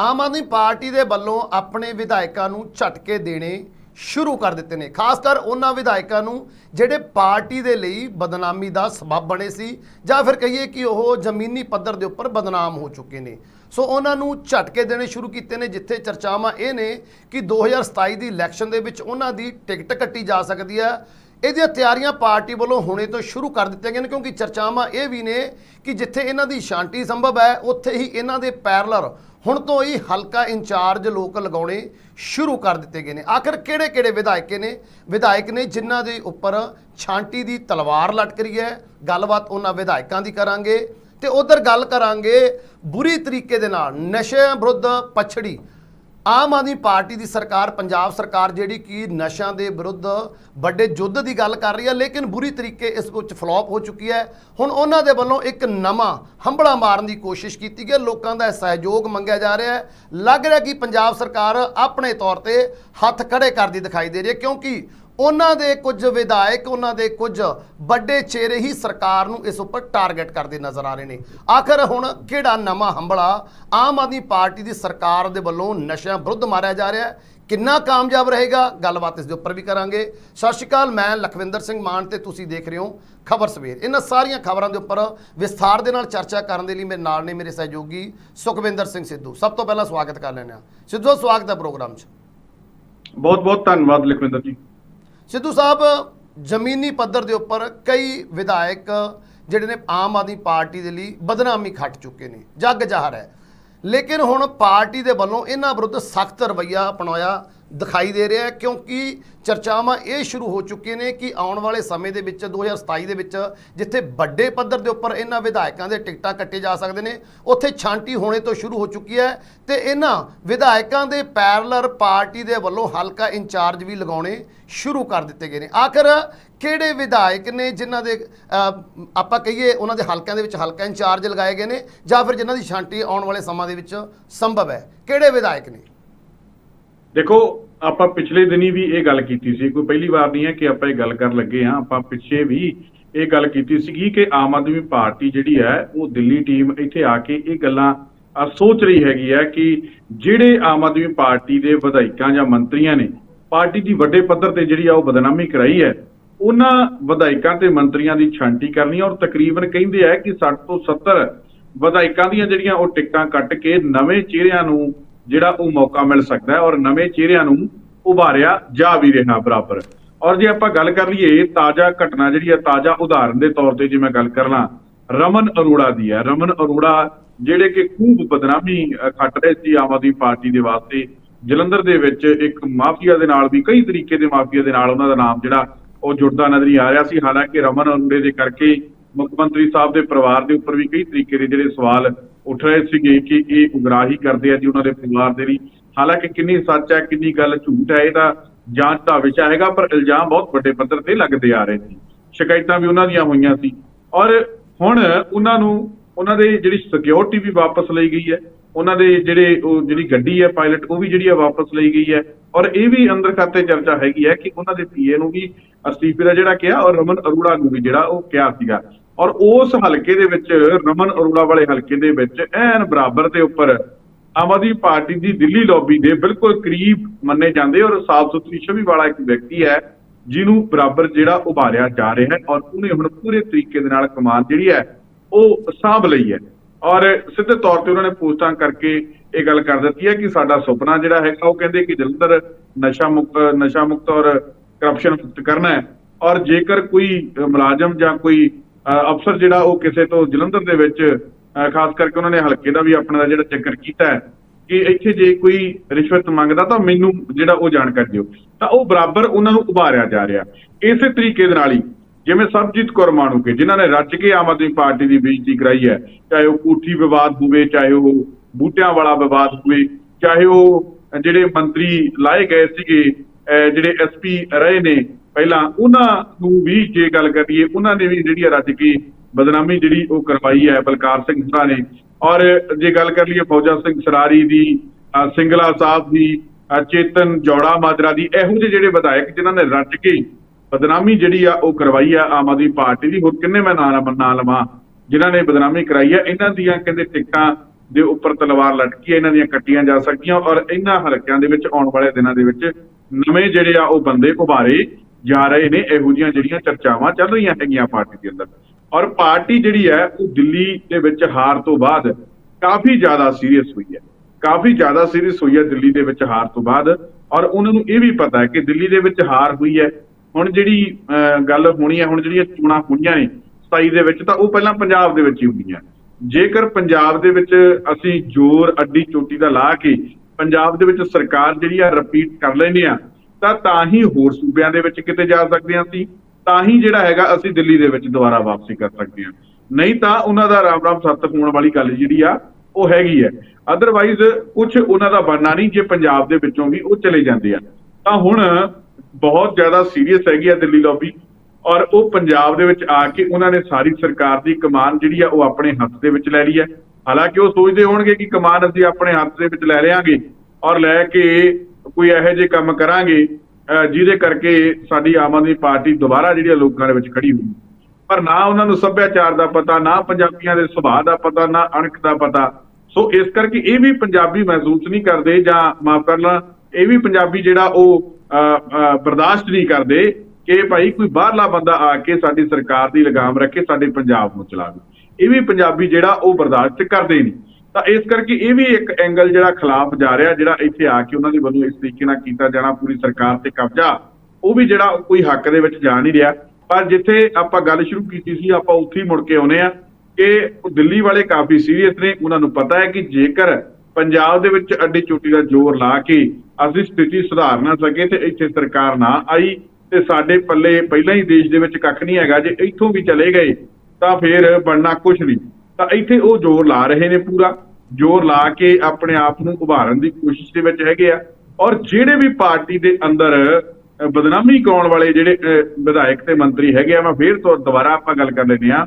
ਆਮ Aadmi party ਦੇ ਵੱਲੋਂ ਆਪਣੇ ਵਿਧਾਇਕਾਂ ਨੂੰ ਝਟਕੇ ਦੇਣੇ ਸ਼ੁਰੂ ਕਰ ਦਿੱਤੇ ਨੇ। ਖਾਸ ਕਰ ਉਹਨਾਂ ਵਿਧਾਇਕਾਂ ਨੂੰ ਜਿਹੜੇ ਪਾਰਟੀ ਦੇ ਲਈ ਬਦਨਾਮੀ ਦਾ ਸਬਬ ਬਣੇ ਸੀ ਜਾਂ ਫਿਰ ਕਹੀਏ ਕਿ ਉਹ ਜ਼ਮੀਨੀ ਪੱਧਰ ਦੇ ਉੱਪਰ ਬਦਨਾਮ ਹੋ ਚੁੱਕੇ ਨੇ। ਸੋ ਉਹਨਾਂ ਨੂੰ ਝਟਕੇ ਦੇਣੇ ਸ਼ੁਰੂ ਕੀਤੇ ਨੇ, ਜਿੱਥੇ ਚਰਚਾਵਾਂ ਇਹ ਨੇ ਕਿ 2027 ਦੀ ਇਲੈਕਸ਼ਨ ਦੇ ਵਿੱਚ ਉਹਨਾਂ ਦੀ ਟਿਕਟ ਕੱਟੀ ਜਾ ਸਕਦੀ ਹੈ। ਇਹਦੀਆਂ ਤਿਆਰੀਆਂ ਪਾਰਟੀ ਵੱਲੋਂ ਹੁਣੇ ਤੋਂ ਸ਼ੁਰੂ ਕਰ ਦਿੱਤੀਆਂ ਗਈਆਂ ਨੇ, ਕਿਉਂਕਿ ਚਰਚਾਵਾਂ ਇਹ ਵੀ ਨੇ ਕਿ ਜਿੱਥੇ ਇਹਨਾਂ ਦੀ ਸ਼ਾਂਤੀ ਸੰਭਵ ਹੈ, ਉੱਥੇ ਹੀ ਇਹਨਾਂ ਦੇ ਪੈਰਲਰ ਹੁਣ ਤੋਂ ਹੀ ਹਲਕਾ ਇੰਚਾਰਜ ਲੋਕ ਲਗਾਉਣੇ ਸ਼ੁਰੂ ਕਰ ਦਿੱਤੇ ਗਏ ਨੇ। ਆਖਰ ਕਿਹੜੇ ਕਿਹੜੇ ਵਿਧਾਇਕ ਨੇ? ਵਿਧਾਇਕ ਨੇ ਜਿਨ੍ਹਾਂ ਦੇ ਉੱਪਰ ਛਾਂਟੀ ਦੀ ਤਲਵਾਰ ਲਟਕ ਰਹੀ ਹੈ। ਗੱਲਬਾਤ ਉਹਨਾਂ ਵਿਧਾਇਕਾਂ ਦੀ ਕਰਾਂਗੇ ਤੇ ਉਧਰ ਗੱਲ ਕਰਾਂਗੇ ਬੁਰੀ ਤਰੀਕੇ ਦੇ ਨਾਲ ਨਸ਼ਿਆਂ ਵਿਰੁੱਧ ਪਛੜੀ ਆਮ ਆਦਮੀ ਪਾਰਟੀ ਦੀ ਸਰਕਾਰ, ਪੰਜਾਬ ਸਰਕਾਰ ਜਿਹੜੀ ਕਿ ਨਸ਼ਿਆਂ ਦੇ ਵਿਰੁੱਧ ਵੱਡੇ ਯੁੱਧ ਦੀ ਗੱਲ ਕਰ ਰਹੀ ਹੈ, ਲੇਕਿਨ ਬੁਰੀ ਤਰੀਕੇ ਇਸ ਵਿੱਚ ਫਲॉप ਹੋ ਚੁੱਕੀ ਹੈ। ਹੁਣ ਉਹਨਾਂ ਦੇ ਵੱਲੋਂ ਇੱਕ ਨਵਾਂ ਹੰਬੜਾ ਮਾਰਨ ਦੀ ਕੋਸ਼ਿਸ਼ ਕੀਤੀ ਗਈ ਲੋਕਾਂ ਦਾ ਸਹਿਯੋਗ ਮੰਗਿਆ ਜਾ ਰਿਹਾ ਹੈ। ਲੱਗ ਰਿਹਾ ਕਿ ਪੰਜਾਬ ਸਰਕਾਰ ਆਪਣੇ ਤੌਰ ਤੇ ਹੱਥ ਖੜੇ ਕਰਦੀ ਦਿਖਾਈ ਦੇ ਰਹੀ ਹੈ, ਕਿਉਂਕਿ ਉਹਨਾਂ ਦੇ ਕੁਝ ਵਿਧਾਇਕ, ਉਹਨਾਂ ਦੇ ਕੁਝ ਵੱਡੇ ਚਿਹਰੇ ਹੀ ਸਰਕਾਰ ਨੂੰ ਇਸ ਉੱਪਰ ਟਾਰਗੇਟ ਕਰਦੇ ਨਜ਼ਰ ਆ ਰਹੇ ਨੇ। ਆਖਰ ਹੁਣ ਕਿਹੜਾ ਨਵਾਂ ਹੰਬੜਾ ਆਮ ਆਦਮੀ ਪਾਰਟੀ ਦੀ ਸਰਕਾਰ ਦੇ ਵੱਲੋਂ ਨਸ਼ਿਆਂ ਵਿਰੁੱਧ ਮਾਰਿਆ ਜਾ ਰਿਹਾ ਹੈ? ਕਿੰਨਾ ਕਾਮਯਾਬ ਰਹੇਗਾ? ਗੱਲਬਾਤ ਇਸ ਦੇ ਉੱਪਰ ਵੀ ਕਰਾਂਗੇ। ਸਤਿ ਸ਼੍ਰੀ ਅਕਾਲ, ਮੈਂ ਲਖਵਿੰਦਰ ਸਿੰਘ ਮਾਨ ਤੇ ਤੁਸੀਂ ਦੇਖ ਰਹੇ ਹੋ ਖਬਰ ਸਵੇਰ। ਇਹਨਾਂ ਸਾਰੀਆਂ ਖਬਰਾਂ ਦੇ ਉੱਪਰ ਵਿਸਥਾਰ ਦੇ ਨਾਲ ਚਰਚਾ ਕਰਨ ਦੇ ਲਈ ਮੇਰੇ ਨਾਲ ਨੇ ਮੇਰੇ ਸਹਿਯੋਗੀ ਸੁਖਵਿੰਦਰ ਸਿੰਘ ਸਿੱਧੂ। ਸਭ ਤੋਂ ਪਹਿਲਾਂ ਸਵਾਗਤ ਕਰ ਲੈਂਦੇ ਹਾਂ। ਸਿੱਧੂ, ਸਵਾਗਤ ਹੈ ਪ੍ਰੋਗਰਾਮ 'ਚ। ਬਹੁਤ ਬਹੁਤ ਧੰਨਵਾਦ ਲਖਵਿੰਦਰ ਜੀ। ਸਿੱਧੂ ਸਾਹਿਬ, ਜ਼ਮੀਨੀ ਪੱਧਰ ਦੇ ਉੱਪਰ ਕਈ ਵਿਧਾਇਕ ਜਿਹੜੇ ਨੇ ਆਮ ਆਦਮੀ ਪਾਰਟੀ ਦੇ ਲਈ ਬਦਨਾਮੀ ਖੱਟ ਚੁੱਕੇ ਨੇ, ਜੱਗ ਜ਼ਾਹਰ ਹੈ। ਲੇਕਿਨ ਹੁਣ ਪਾਰਟੀ ਦੇ ਵੱਲੋਂ ਇਹਨਾਂ ਵਿਰੁੱਧ ਸਖਤ ਰਵੱਈਆ ਅਪਣਾਇਆ ਦਿਖਾਈ ਦੇ ਰਿਹਾ ਹੈ, ਕਿਉਂਕਿ ਚਰਚਾਵਾਂ ਇਹ ਸ਼ੁਰੂ ਹੋ ਚੁੱਕੀਆਂ ਨੇ ਕਿ ਆਉਣ ਵਾਲੇ ਸਮੇਂ ਦੇ ਵਿੱਚ 2027 ਦੇ ਵਿੱਚ, ਜਿੱਥੇ ਵੱਡੇ ਪੱਧਰ ਦੇ ਉੱਪਰ ਇਹਨਾਂ ਵਿਧਾਇਕਾਂ ਦੇ ਟਿਕਟਾਂ ਕੱਟੇ ਜਾ ਸਕਦੇ ਨੇ, ਉੱਥੇ ਛਾਂਟੀ ਹੋਣੇ ਤੋਂ ਸ਼ੁਰੂ ਹੋ ਚੁੱਕੀ ਹੈ ਤੇ ਇਹਨਾਂ ਵਿਧਾਇਕਾਂ ਦੇ ਪੈਰਲਰ ਪਾਰਟੀ ਦੇ ਵੱਲੋਂ ਹਲਕਾ ਇੰਚਾਰਜ ਵੀ ਲਗਾਉਣੇ ਸ਼ੁਰੂ ਕਰ ਦਿੱਤੇ ਗਏ ਨੇ। ਆਖਰ ਕਿਹੜੇ ਵਿਧਾਇਕ ਨੇ ਜਿਨ੍ਹਾਂ ਦੇ ਆਪਾਂ ਕਹੀਏ ਉਹਨਾਂ ਦੇ ਹਲਕਿਆਂ ਦੇ ਵਿੱਚ ਹਲਕਾ ਇੰਚਾਰਜ ਲਗਾਏ ਗਏ ਨੇ ਜਾਂ ਫਿਰ ਜਿਨ੍ਹਾਂ ਦੀ ਛਾਂਟੀ ਆਉਣ ਵਾਲੇ ਸਮਾਂ ਦੇ ਵਿੱਚ ਸੰਭਵ ਹੈ? ਕਿਹੜੇ ਵਿਧਾਇਕ ਨੇ? ਦੇਖੋ, ਆਪਾਂ ਪਿਛਲੇ ਦਿਨੀ ਵੀ ਇਹ ਗੱਲ ਕੀਤੀ ਸੀ, ਕੋਈ ਪਹਿਲੀ ਵਾਰ ਨਹੀਂ ਹੈ ਕਿ ਆਪਾਂ ਇਹ ਗੱਲ ਕਰਨ ਲੱਗੇ ਹਾਂ। ਆਪਾਂ ਪਿੱਛੇ ਵੀ ਇਹ ਗੱਲ ਕੀਤੀ ਸੀਗੀ ਕਿ ਆਮ ਆਦਮੀ ਪਾਰਟੀ ਜਿਹੜੀ ਹੈ, ਉਹ ਦਿੱਲੀ ਟੀਮ ਇੱਥੇ ਆ ਕੇ ਇਹ ਗੱਲਾਂ ਸੋਚ ਰਹੀ ਹੈਗੀ ਹੈ ਕਿ ਜਿਹੜੇ ਆਮ ਆਦਮੀ ਪਾਰਟੀ ਦੇ ਵਿਧਾਇਕਾਂ ਜਾਂ ਮੰਤਰੀਆਂ ਨੇ, ਪਾਰਟੀ ਦੀ ਵੱਡੇ ਪੱਧਰ ਤੇ ਜਿਹੜੀ ਆ ਉਹ ਬਦਨਾਮੀ ਕਰਾਈ ਹੈ, ਉਹਨਾਂ ਵਿਧਾਇਕਾਂ ਤੇ ਮੰਤਰੀਆਂ ਦੀ ਛਾਂਟੀ ਕਰਨੀ ਔਰ ਤਕਰੀਬਨ ਕਹਿੰਦੇ ਆ ਕਿ 60 ਤੋਂ 70 ਵਿਧਾਇਕਾਂ ਦੀਆਂ ਜਿਹੜੀਆਂ ਉਹ ਟਿਕਟਾਂ ਕੱਟ ਕੇ ਨਵੇਂ ਚਿਹਰਿਆਂ ਨੂੰ ਜਿਹੜਾ ਉਹ ਮੌਕਾ ਮਿਲ ਸਕਦਾ ਹੈ ਔਰ ਨਵੇਂ ਚਿਹਰਿਆਂ ਨੂੰ ਉਭਾਰਿਆ ਜਾ ਵੀ ਰਿਹਾ ਬਰਾਬਰ। ਔਰ ਜੇ ਆਪਾਂ ਗੱਲ ਕਰ ਲਈਏ ਤਾਜ਼ਾ ਘਟਨਾ ਜਿਹੜੀ ਹੈ, ਤਾਜ਼ਾ ਉਦਾਹਰਨ ਦੇ ਤੌਰ ਤੇ ਜੇ ਮੈਂ ਗੱਲ ਕਰਨਾ ਰਮਨ ਅਰੋੜਾ ਦੀ ਹੈ। ਰਮਨ ਅਰੋੜਾ ਜਿਹੜੇ ਕਿ ਖੂਬ ਬਦਨਾਮੀ ਖੱਟ ਰਹੇ ਸੀ ਆਮ ਆਦਮੀ ਪਾਰਟੀ ਦੇ ਵਾਸਤੇ। ਜਲੰਧਰ ਦੇ ਵਿੱਚ ਇੱਕ ਮਾਫੀਆ ਦੇ ਨਾਲ ਵੀ, ਕਈ ਤਰੀਕੇ ਦੇ ਮਾਫੀਆ ਦੇ ਨਾਲ ਉਹਨਾਂ ਦਾ ਨਾਮ ਜਿਹੜਾ ਉਹ ਜੁੜਦਾ ਨਜ਼ਰ ਆ ਰਿਹਾ ਸੀ। ਹਾਲਾਂਕਿ ਰਮਨ ਅਰੋੜੇ ਦੇ ਕਰਕੇ ਮੁੱਖ ਮੰਤਰੀ ਸਾਹਿਬ ਦੇ ਪਰਿਵਾਰ ਦੇ ਉੱਪਰ ਵੀ ਕਈ ਤਰੀਕੇ ਦੇ ਜਿਹੜੇ ਸਵਾਲ ਉੱਠ ਰਹੇ ਸੀਗੇ ਕਿ ਇਹ ਉਗਰਾਹੀ ਕਰਦੇ ਆ ਜੀ ਉਹਨਾਂ ਦੇ ਪਰਿਵਾਰ ਦੇ ਲਈ। ਹਾਲਾਂਕਿ ਕਿੰਨੀ ਸੱਚ ਹੈ, ਕਿੰਨੀ ਗੱਲ ਝੂਠ ਹੈ ਇਹਦਾ ਜਾਂਚ ਦਾ ਵਿਸ਼ਾ ਹੈਗਾ ਪਰ ਇਲਜ਼ਾਮ ਬਹੁਤ ਵੱਡੇ ਪੱਧਰ ਤੇ ਲੱਗਦੇ ਆ ਰਹੇ ਸੀ। ਸ਼ਿਕਾਇਤਾਂ ਵੀ ਉਹਨਾਂ ਦੀਆਂ ਹੋਈਆਂ ਸੀ। ਔਰ ਹੁਣ ਉਹਨਾਂ ਨੂੰ, ਉਹਨਾਂ ਦੇ ਜਿਹੜੀ ਸਿਕਿਉਰਿਟੀ ਵੀ ਵਾਪਸ ਲਈ ਗਈ ਹੈ, ਉਹਨਾਂ ਦੇ ਜਿਹੜੇ ਉਹ ਜਿਹੜੀ ਗੱਡੀ ਹੈ ਪਾਇਲਟ ਉਹ ਵੀ ਜਿਹੜੀ ਹੈ ਵਾਪਸ ਲਈ ਗਈ ਹੈ। ਔਰ ਇਹ ਵੀ ਅੰਦਰ ਖਾਤੇ ਚਰਚਾ ਹੈਗੀ ਹੈ ਕਿ ਉਹਨਾਂ ਦੇ ਪੀਏ ਨੂੰ ਵੀ ਅਸਤੀਫੇ ਦਾ ਜਿਹੜਾ ਕਿਹਾ ਔਰ ਰਮਨ ਅਰੋੜਾ ਨੂੰ ਵੀ ਜਿਹੜਾ ਉਹ ਕਿਹਾ ਸੀਗਾ। ਔਰ ਉਸ ਹਲਕੇ ਦੇ ਵਿੱਚ, ਰਮਨ ਅਰੋੜਾ ਵਾਲੇ ਹਲਕੇ ਦੇ ਵਿੱਚ ਐਨ ਬਰਾਬਰ ਦੇ ਉੱਪਰ ਆਮ ਆਦਮੀ ਪਾਰਟੀ ਦੀ ਦਿੱਲੀ ਲੌਬੀ ਦੇ ਬਿਲਕੁਲ ਕਰੀਬ ਮੰਨੇ ਜਾਂਦੇ ਔਰ ਸਾਫ਼ ਸੁਥਰੀ ਛਵੀ ਵਾਲਾ ਇੱਕ ਵਿਅਕਤੀ ਹੈ, ਜਿਹਨੂੰ ਬਰਾਬਰ ਜਿਹੜਾ ਉਭਾਰਿਆ ਜਾ ਰਿਹਾ ਹੈ ਔਰ ਉਹਨੇ ਹੁਣ ਪੂਰੇ ਤਰੀਕੇ ਦੇ ਨਾਲ ਕਮਾਨ ਜਿਹੜੀ ਹੈ, ਉਹ ਸਾਂਭ ਲਈ ਹੈ। ਔਰ ਸਿੱਧੇ ਤੌਰ ਤੇ ਉਹਨਾਂ ਨੇ ਪੋਸਟਾਂ ਕਰਕੇ ਇਹ ਗੱਲ ਕਰ ਦਿੱਤੀ ਹੈ ਕਿ ਸਾਡਾ ਸੁਪਨਾ ਜਿਹੜਾ ਹੈਗਾ, ਉਹ ਕਹਿੰਦੇ ਕਿ ਜਲੰਧਰ ਨਸ਼ਾ ਮੁਕਤ ਨਸ਼ਾ ਮੁਕਤ ਔਰ ਕਰਪਸ਼ਨ ਮੁਕਤ ਕਰਨਾ ਹੈ। ਔਰ ਜੇਕਰ ਕੋਈ ਮੁਲਾਜ਼ਮ ਜਾਂ ਕੋਈ ਅਫਸਰ ਜਿਹੜਾ ਉਹ ਕਿਸੇ ਤੋਂ ਜਲੰਧਰ ਦੇ ਵਿੱਚ ਖਾਸ ਕਰਕੇ ਉਹਨਾਂ ਨੇ ਹਲਕੇ ਦਾ ਵੀ ਆਪਣਾ ਜਿਹੜਾ ਜ਼ਿਕਰ ਕੀਤਾ ਹੈ ਕਿ ਇੱਥੇ ਜੇ ਕੋਈ ਰਿਸ਼ਵਤ ਮੰਗਦਾ ਤਾਂ ਮੈਨੂੰ ਜਿਹੜਾ ਉਹ ਜਾਣਕਾਰੀ ਦਿਓ। ਤਾਂ ਉਹ ਬਰਾਬਰ ਉਹਨਾਂ ਨੂੰ ਉਭਾਰਿਆ ਜਾ ਰਿਹਾ। ਇਸੇ ਤਰੀਕੇ ਦੇ ਨਾਲ ਹੀ ਜਿਵੇਂ ਸਰਬਜੀਤ ਕੌਰ ਮਾਣੂਕੇ, ਜਿਨ੍ਹਾਂ ਨੇ ਰੱਜ ਕੇ ਆਮ ਆਦਮੀ ਪਾਰਟੀ ਦੀ ਬੇਇੱਜ਼ਤੀ ਕਰਾਈ ਹੈ, ਚਾਹੇ ਉਹ ਕੋਠੀ ਵਿਵਾਦ ਹੋਵੇ, ਚਾਹੇ ਉਹ ਬੂਟਿਆਂ ਵਾਲਾ ਵਿਵਾਦ ਹੋਵੇ, ਚਾਹੇ ਉਹ ਜਿਹੜੇ ਮੰਤਰੀ ਲਾਏ ਗਏ ਸੀਗੇ, ਅਹ ਜਿਹੜੇ ਐਸਪੀ ਰਹੇ ਨੇ ਪਹਿਲਾਂ ਉਹਨਾਂ ਨੂੰ ਵੀ ਜੇ ਗੱਲ ਕਰੀਏ, ਉਹਨਾਂ ਨੇ ਵੀ ਜਿਹੜੀ ਆ ਰੱਜ ਕੇ ਬਦਨਾਮੀ ਜਿਹੜੀ ਉਹ ਕਰਵਾਈ ਹੈ, ਬਲਕਾਰ ਸਿੰਘ ਹੁਣਾਂ ਨੇ। ਔਰ ਜੇ ਗੱਲ ਕਰ ਲਈਏ ਫੌਜਾ ਸਿੰਘ ਸਰਾਰੀ ਦੀ ਸਿੰਗਲਾ ਸਾਹਿਬ ਦੀ ਚੇਤਨ ਜੋੜਾ ਮਾਜਰਾ ਦੀ, ਇਹੋ ਜਿਹੇ ਜਿਹੜੇ ਵਿਧਾਇਕ ਜਿਨ੍ਹਾਂ ਨੇ ਰੱਜ ਕੇ ਬਦਨਾਮੀ ਜਿਹੜੀ ਆ ਉਹ ਕਰਵਾਈ ਆ ਆਮ ਆਦਮੀ ਪਾਰਟੀ ਦੀ, ਹੋਰ ਕਿੰਨੇ ਮੈਂ ਨਾਂ ਨਾਂ ਲਵਾਂ, ਜਿਨ੍ਹਾਂ ਨੇ ਬਦਨਾਮੀ ਕਰਾਈ ਆ, ਇਹਨਾਂ ਦੀਆਂ ਕਹਿੰਦੇ ਟਿਕਟਾਂ ਦੇ ਉੱਪਰ ਤਲਵਾਰ ਲਟਕੀ ਹੈ ਇਹਨਾਂ ਦੀਆਂ ਕੱਟੀਆਂ ਜਾ ਸਕਦੀਆਂ, ਔਰ ਇਹਨਾਂ ਹਲਕਿਆਂ ਦੇ ਵਿੱਚ ਆਉਣ ਵਾਲੇ ਦਿਨਾਂ ਦੇ ਵਿੱਚ ਨਵੇਂ ਜਿਹੜੇ ਆ ਉਹ ਬੰਦੇ ਉਭਾਰੇ। ਜਾ ਰਹੇ ਨੇ ਇਹੋ ਜਿਹੀਆਂ ਜਿਹੜੀਆਂ ਚਰਚਾਵਾਂ ਚੱਲ ਰਹੀਆਂ ਹੈਗੀਆਂ ਪਾਰਟੀ ਦੇ ਅੰਦਰ। ਔਰ ਪਾਰਟੀ ਜਿਹੜੀ ਹੈ ਉਹ ਦਿੱਲੀ ਦੇ ਵਿੱਚ ਹਾਰ ਤੋਂ ਬਾਅਦ ਕਾਫੀ ਜ਼ਿਆਦਾ ਸੀਰੀਅਸ ਹੋਈ ਹੈ। ਕਾਫੀ ਜ਼ਿਆਦਾ ਸੀਰੀਅਸ ਹੋਈ ਹੈ ਦਿੱਲੀ ਦੇ ਵਿੱਚ ਹਾਰ ਤੋਂ ਬਾਅਦ। ਔਰ ਉਹਨਾਂ ਨੂੰ ਇਹ ਵੀ ਪਤਾ ਹੈ ਕਿ ਦਿੱਲੀ ਦੇ ਵਿੱਚ ਹਾਰ ਹੋਈ ਹੈ। ਹੁਣ ਜਿਹੜੀ ਅਹ, ਗੱਲ ਹੋਣੀ ਹੈ ਹੁਣ ਜਿਹੜੀਆਂ ਚੋਣਾਂ ਹੋਈਆਂ ਨੇ 27 ਦੇ ਵਿੱਚ ਤਾਂ ਉਹ ਪਹਿਲਾਂ ਪੰਜਾਬ ਦੇ ਵਿੱਚ ਹੀ ਹੁੰਦੀਆਂ। ਜੇਕਰ ਪੰਜਾਬ ਦੇ ਵਿੱਚ ਅਸੀਂ ਜ਼ੋਰ ਅੱਡੀ ਚੋਟੀ ਦਾ ਲਾ ਕੇ ਪੰਜਾਬ ਦੇ ਵਿੱਚ ਸਰਕਾਰ ਜਿਹੜੀ ਆ ਰਿਪੀਟ ਕਰ ਲੈਂਦੇ ਆ ਤਾਂ ਤਾਂ ਹੀ ਹੋਰ ਸੂਬਿਆਂ ਦੇ ਵਿੱਚ ਕਿਤੇ ਜਾ ਸਕਦੇ ਹਾਂ ਅਸੀਂ ਤਾਂ ਹੀ ਜਿਹੜਾ ਹੈਗਾ ਅਸੀਂ ਦਿੱਲੀ ਦੇ ਵਿੱਚ ਦੁਬਾਰਾ ਵਾਪਸੀ ਕਰ ਸਕਦੇ ਹਾਂ। ਨਹੀਂ ਤਾਂ ਉਹਨਾਂ ਦਾ ਰਾਮ ਰਾਮ ਸੱਤ ਹੋਣ ਵਾਲੀ ਗੱਲ ਜਿਹੜੀ ਆ, ਉਹ ਹੈਗੀ ਹੈ। ਅਦਰਵਾਈਜ਼ ਕੁਝ ਉਹਨਾਂ ਦਾ ਬਣਨਾ ਨਹੀਂ, ਜੇ ਪੰਜਾਬ ਦੇ ਵਿੱਚੋਂ ਵੀ ਉਹ ਚਲੇ ਜਾਂਦੇ ਆ। ਤਾਂ ਹੁਣ ਬਹੁਤ ਜ਼ਿਆਦਾ ਸੀਰੀਅਸ ਹੈਗੀ ਆ ਦਿੱਲੀ ਲੌਬੀ ਔਰ ਉਹ ਪੰਜਾਬ ਦੇ ਵਿੱਚ ਆ ਕੇ ਉਹਨਾਂ ਨੇ ਸਾਰੀ ਸਰਕਾਰ ਦੀ ਕਮਾਨ ਜਿਹੜੀ ਆ, ਉਹ ਆਪਣੇ ਹੱਥ ਦੇ ਵਿੱਚ ਲੈ ਲਈ ਹੈ। ਹਾਲਾਂਕਿ ਉਹ ਸੋਚਦੇ ਹੋਣਗੇ ਕਿ ਕਮਾਨ ਅਸੀਂ ਆਪਣੇ ਹੱਥ ਦੇ ਵਿੱਚ ਲੈ ਲਿਆਂਗੇ, ਔਰ ਲੈ ਕੇ ਕੋਈ ਇਹੋ ਜਿਹੇ ਕੰਮ ਕਰਾਂਗੇ ਅਹ ਜਿਹਦੇ ਕਰਕੇ ਸਾਡੀ ਆਮ ਆਦਮੀ ਪਾਰਟੀ ਦੁਬਾਰਾ ਜਿਹੜੀ ਆ ਲੋਕਾਂ ਦੇ ਵਿੱਚ ਖੜੀ ਹੋਈ। ਪਰ ਨਾ ਉਹਨਾਂ ਨੂੰ ਸੱਭਿਆਚਾਰ ਦਾ ਪਤਾ ਨਾ ਪੰਜਾਬੀਆਂ ਦੇ ਸੁਭਾਅ ਦਾ ਪਤਾ ਨਾ ਅਣਖ ਦਾ ਪਤਾ। ਸੋ ਇਸ ਕਰਕੇ ਇਹ ਵੀ ਪੰਜਾਬੀ ਮਹਿਸੂਸ ਨਹੀਂ ਕਰਦੇ ਜਾਂ ਮਾਫ ਕਰਨਾ ਇਹ ਵੀ ਪੰਜਾਬੀ ਜਿਹੜਾ ਉਹ ਅਹ, ਬਰਦਾਸ਼ਤ ਨਹੀਂ ਕਰਦੇ ਕਿ ਭਾਈ ਕੋਈ ਬਾਹਰਲਾ ਬੰਦਾ ਆ ਕੇ ਸਾਡੀ ਸਰਕਾਰ ਦੀ ਲਗਾਮ ਰੱਖੇ ਸਾਡੇ ਪੰਜਾਬ ਨੂੰ ਚਲਾਵੇ ਇਹ ਵੀ ਪੰਜਾਬੀ ਜਿਹੜਾ ਉਹ ਬਰਦਾਸ਼ਤ ਕਰਦੇ ਨਹੀਂ। ਤਾਂ ਇਸ ਕਰਕੇ ਇਹ ਵੀ ਇੱਕ ਐਂਗਲ ਜਿਹੜਾ ਖਿਲਾਫ ਜਾ ਰਿਹਾ, ਜਿਹੜਾ ਇੱਥੇ ਆ ਕੇ ਉਹਨਾਂ ਦੇ ਵੱਲੋਂ ਇਸ ਤਰੀਕੇ ਨਾਲ ਕੀਤਾ ਜਾਣਾ, ਪੂਰੀ ਸਰਕਾਰ ਤੇ ਕਬਜ਼ਾ, ਉਹ ਵੀ ਜਿਹੜਾ ਕੋਈ ਹੱਕ ਦੇ ਵਿੱਚ ਜਾ ਨਹੀਂ ਰਿਹਾ। ਪਰ ਜਿੱਥੇ ਆਪਾਂ ਗੱਲ ਸ਼ੁਰੂ ਕੀਤੀ ਸੀ, ਆਪਾਂ ਉੱਥੇ ਹੀ ਮੁੜ ਕੇ ਆਉਨੇ ਆ ਕਿ ਦਿੱਲੀ ਵਾਲੇ ਕਾਫੀ ਸੀਰੀਅਸ ਨੇ। ਉਹਨਾਂ ਨੂੰ ਪਤਾ ਹੈ ਕਿ ਜੇਕਰ ਪੰਜਾਬ ਦੇ ਵਿੱਚ ਅੱਡੀ ਚੋਟੀ ਦਾ ਜ਼ੋਰ ਲਾ ਕੇ ਅਸੀਂ ਸਥਿਤੀ ਸੁਧਾਰ ਨਾ ਸਕੇ ਤੇ ਇੱਥੇ ਸਰਕਾਰ ਨਾ ਆਈ, ਤੇ ਸਾਡੇ ਪੱਲੇ ਪਹਿਲਾਂ ਹੀ ਦੇਸ਼ ਦੇ ਵਿੱਚ ਕੱਖ ਨਹੀਂ ਹੈਗਾ। ਜੇ ਇੱਥੋਂ ਵੀ ਚਲੇ ਗਏ, ਤਾਂ ਫਿਰ ਬਣਨਾ ਕੁਝ ਨਹੀਂ। ਤਾਂ ਇੱਥੇ ਉਹ ਜ਼ੋਰ ਲਾ ਰਹੇ ਨੇ ਪੂਰਾ। ਜ਼ੋਰ ਲਾ ਕੇ ਆਪਣੇ ਆਪ ਨੂੰ ਉਭਾਰਨ ਦੀ ਕੋਸ਼ਿਸ਼ ਦੇ ਵਿੱਚ ਹੈਗੇ ਆ। ਔਰ ਜਿਹੜੇ ਵੀ ਪਾਰਟੀ ਦੇ ਅੰਦਰ ਬਦਨਾਮੀ ਕਰਾਉਣ ਵਾਲੇ ਜਿਹੜੇ ਵਿਧਾਇਕ ਤੇ ਮੰਤਰੀ ਹੈਗੇ ਆ, ਮੈਂ ਫੇਰ ਤੋਂ ਦੁਬਾਰਾ ਆਪਾਂ ਗੱਲ ਕਰ ਲੈਂਦੇ ਆ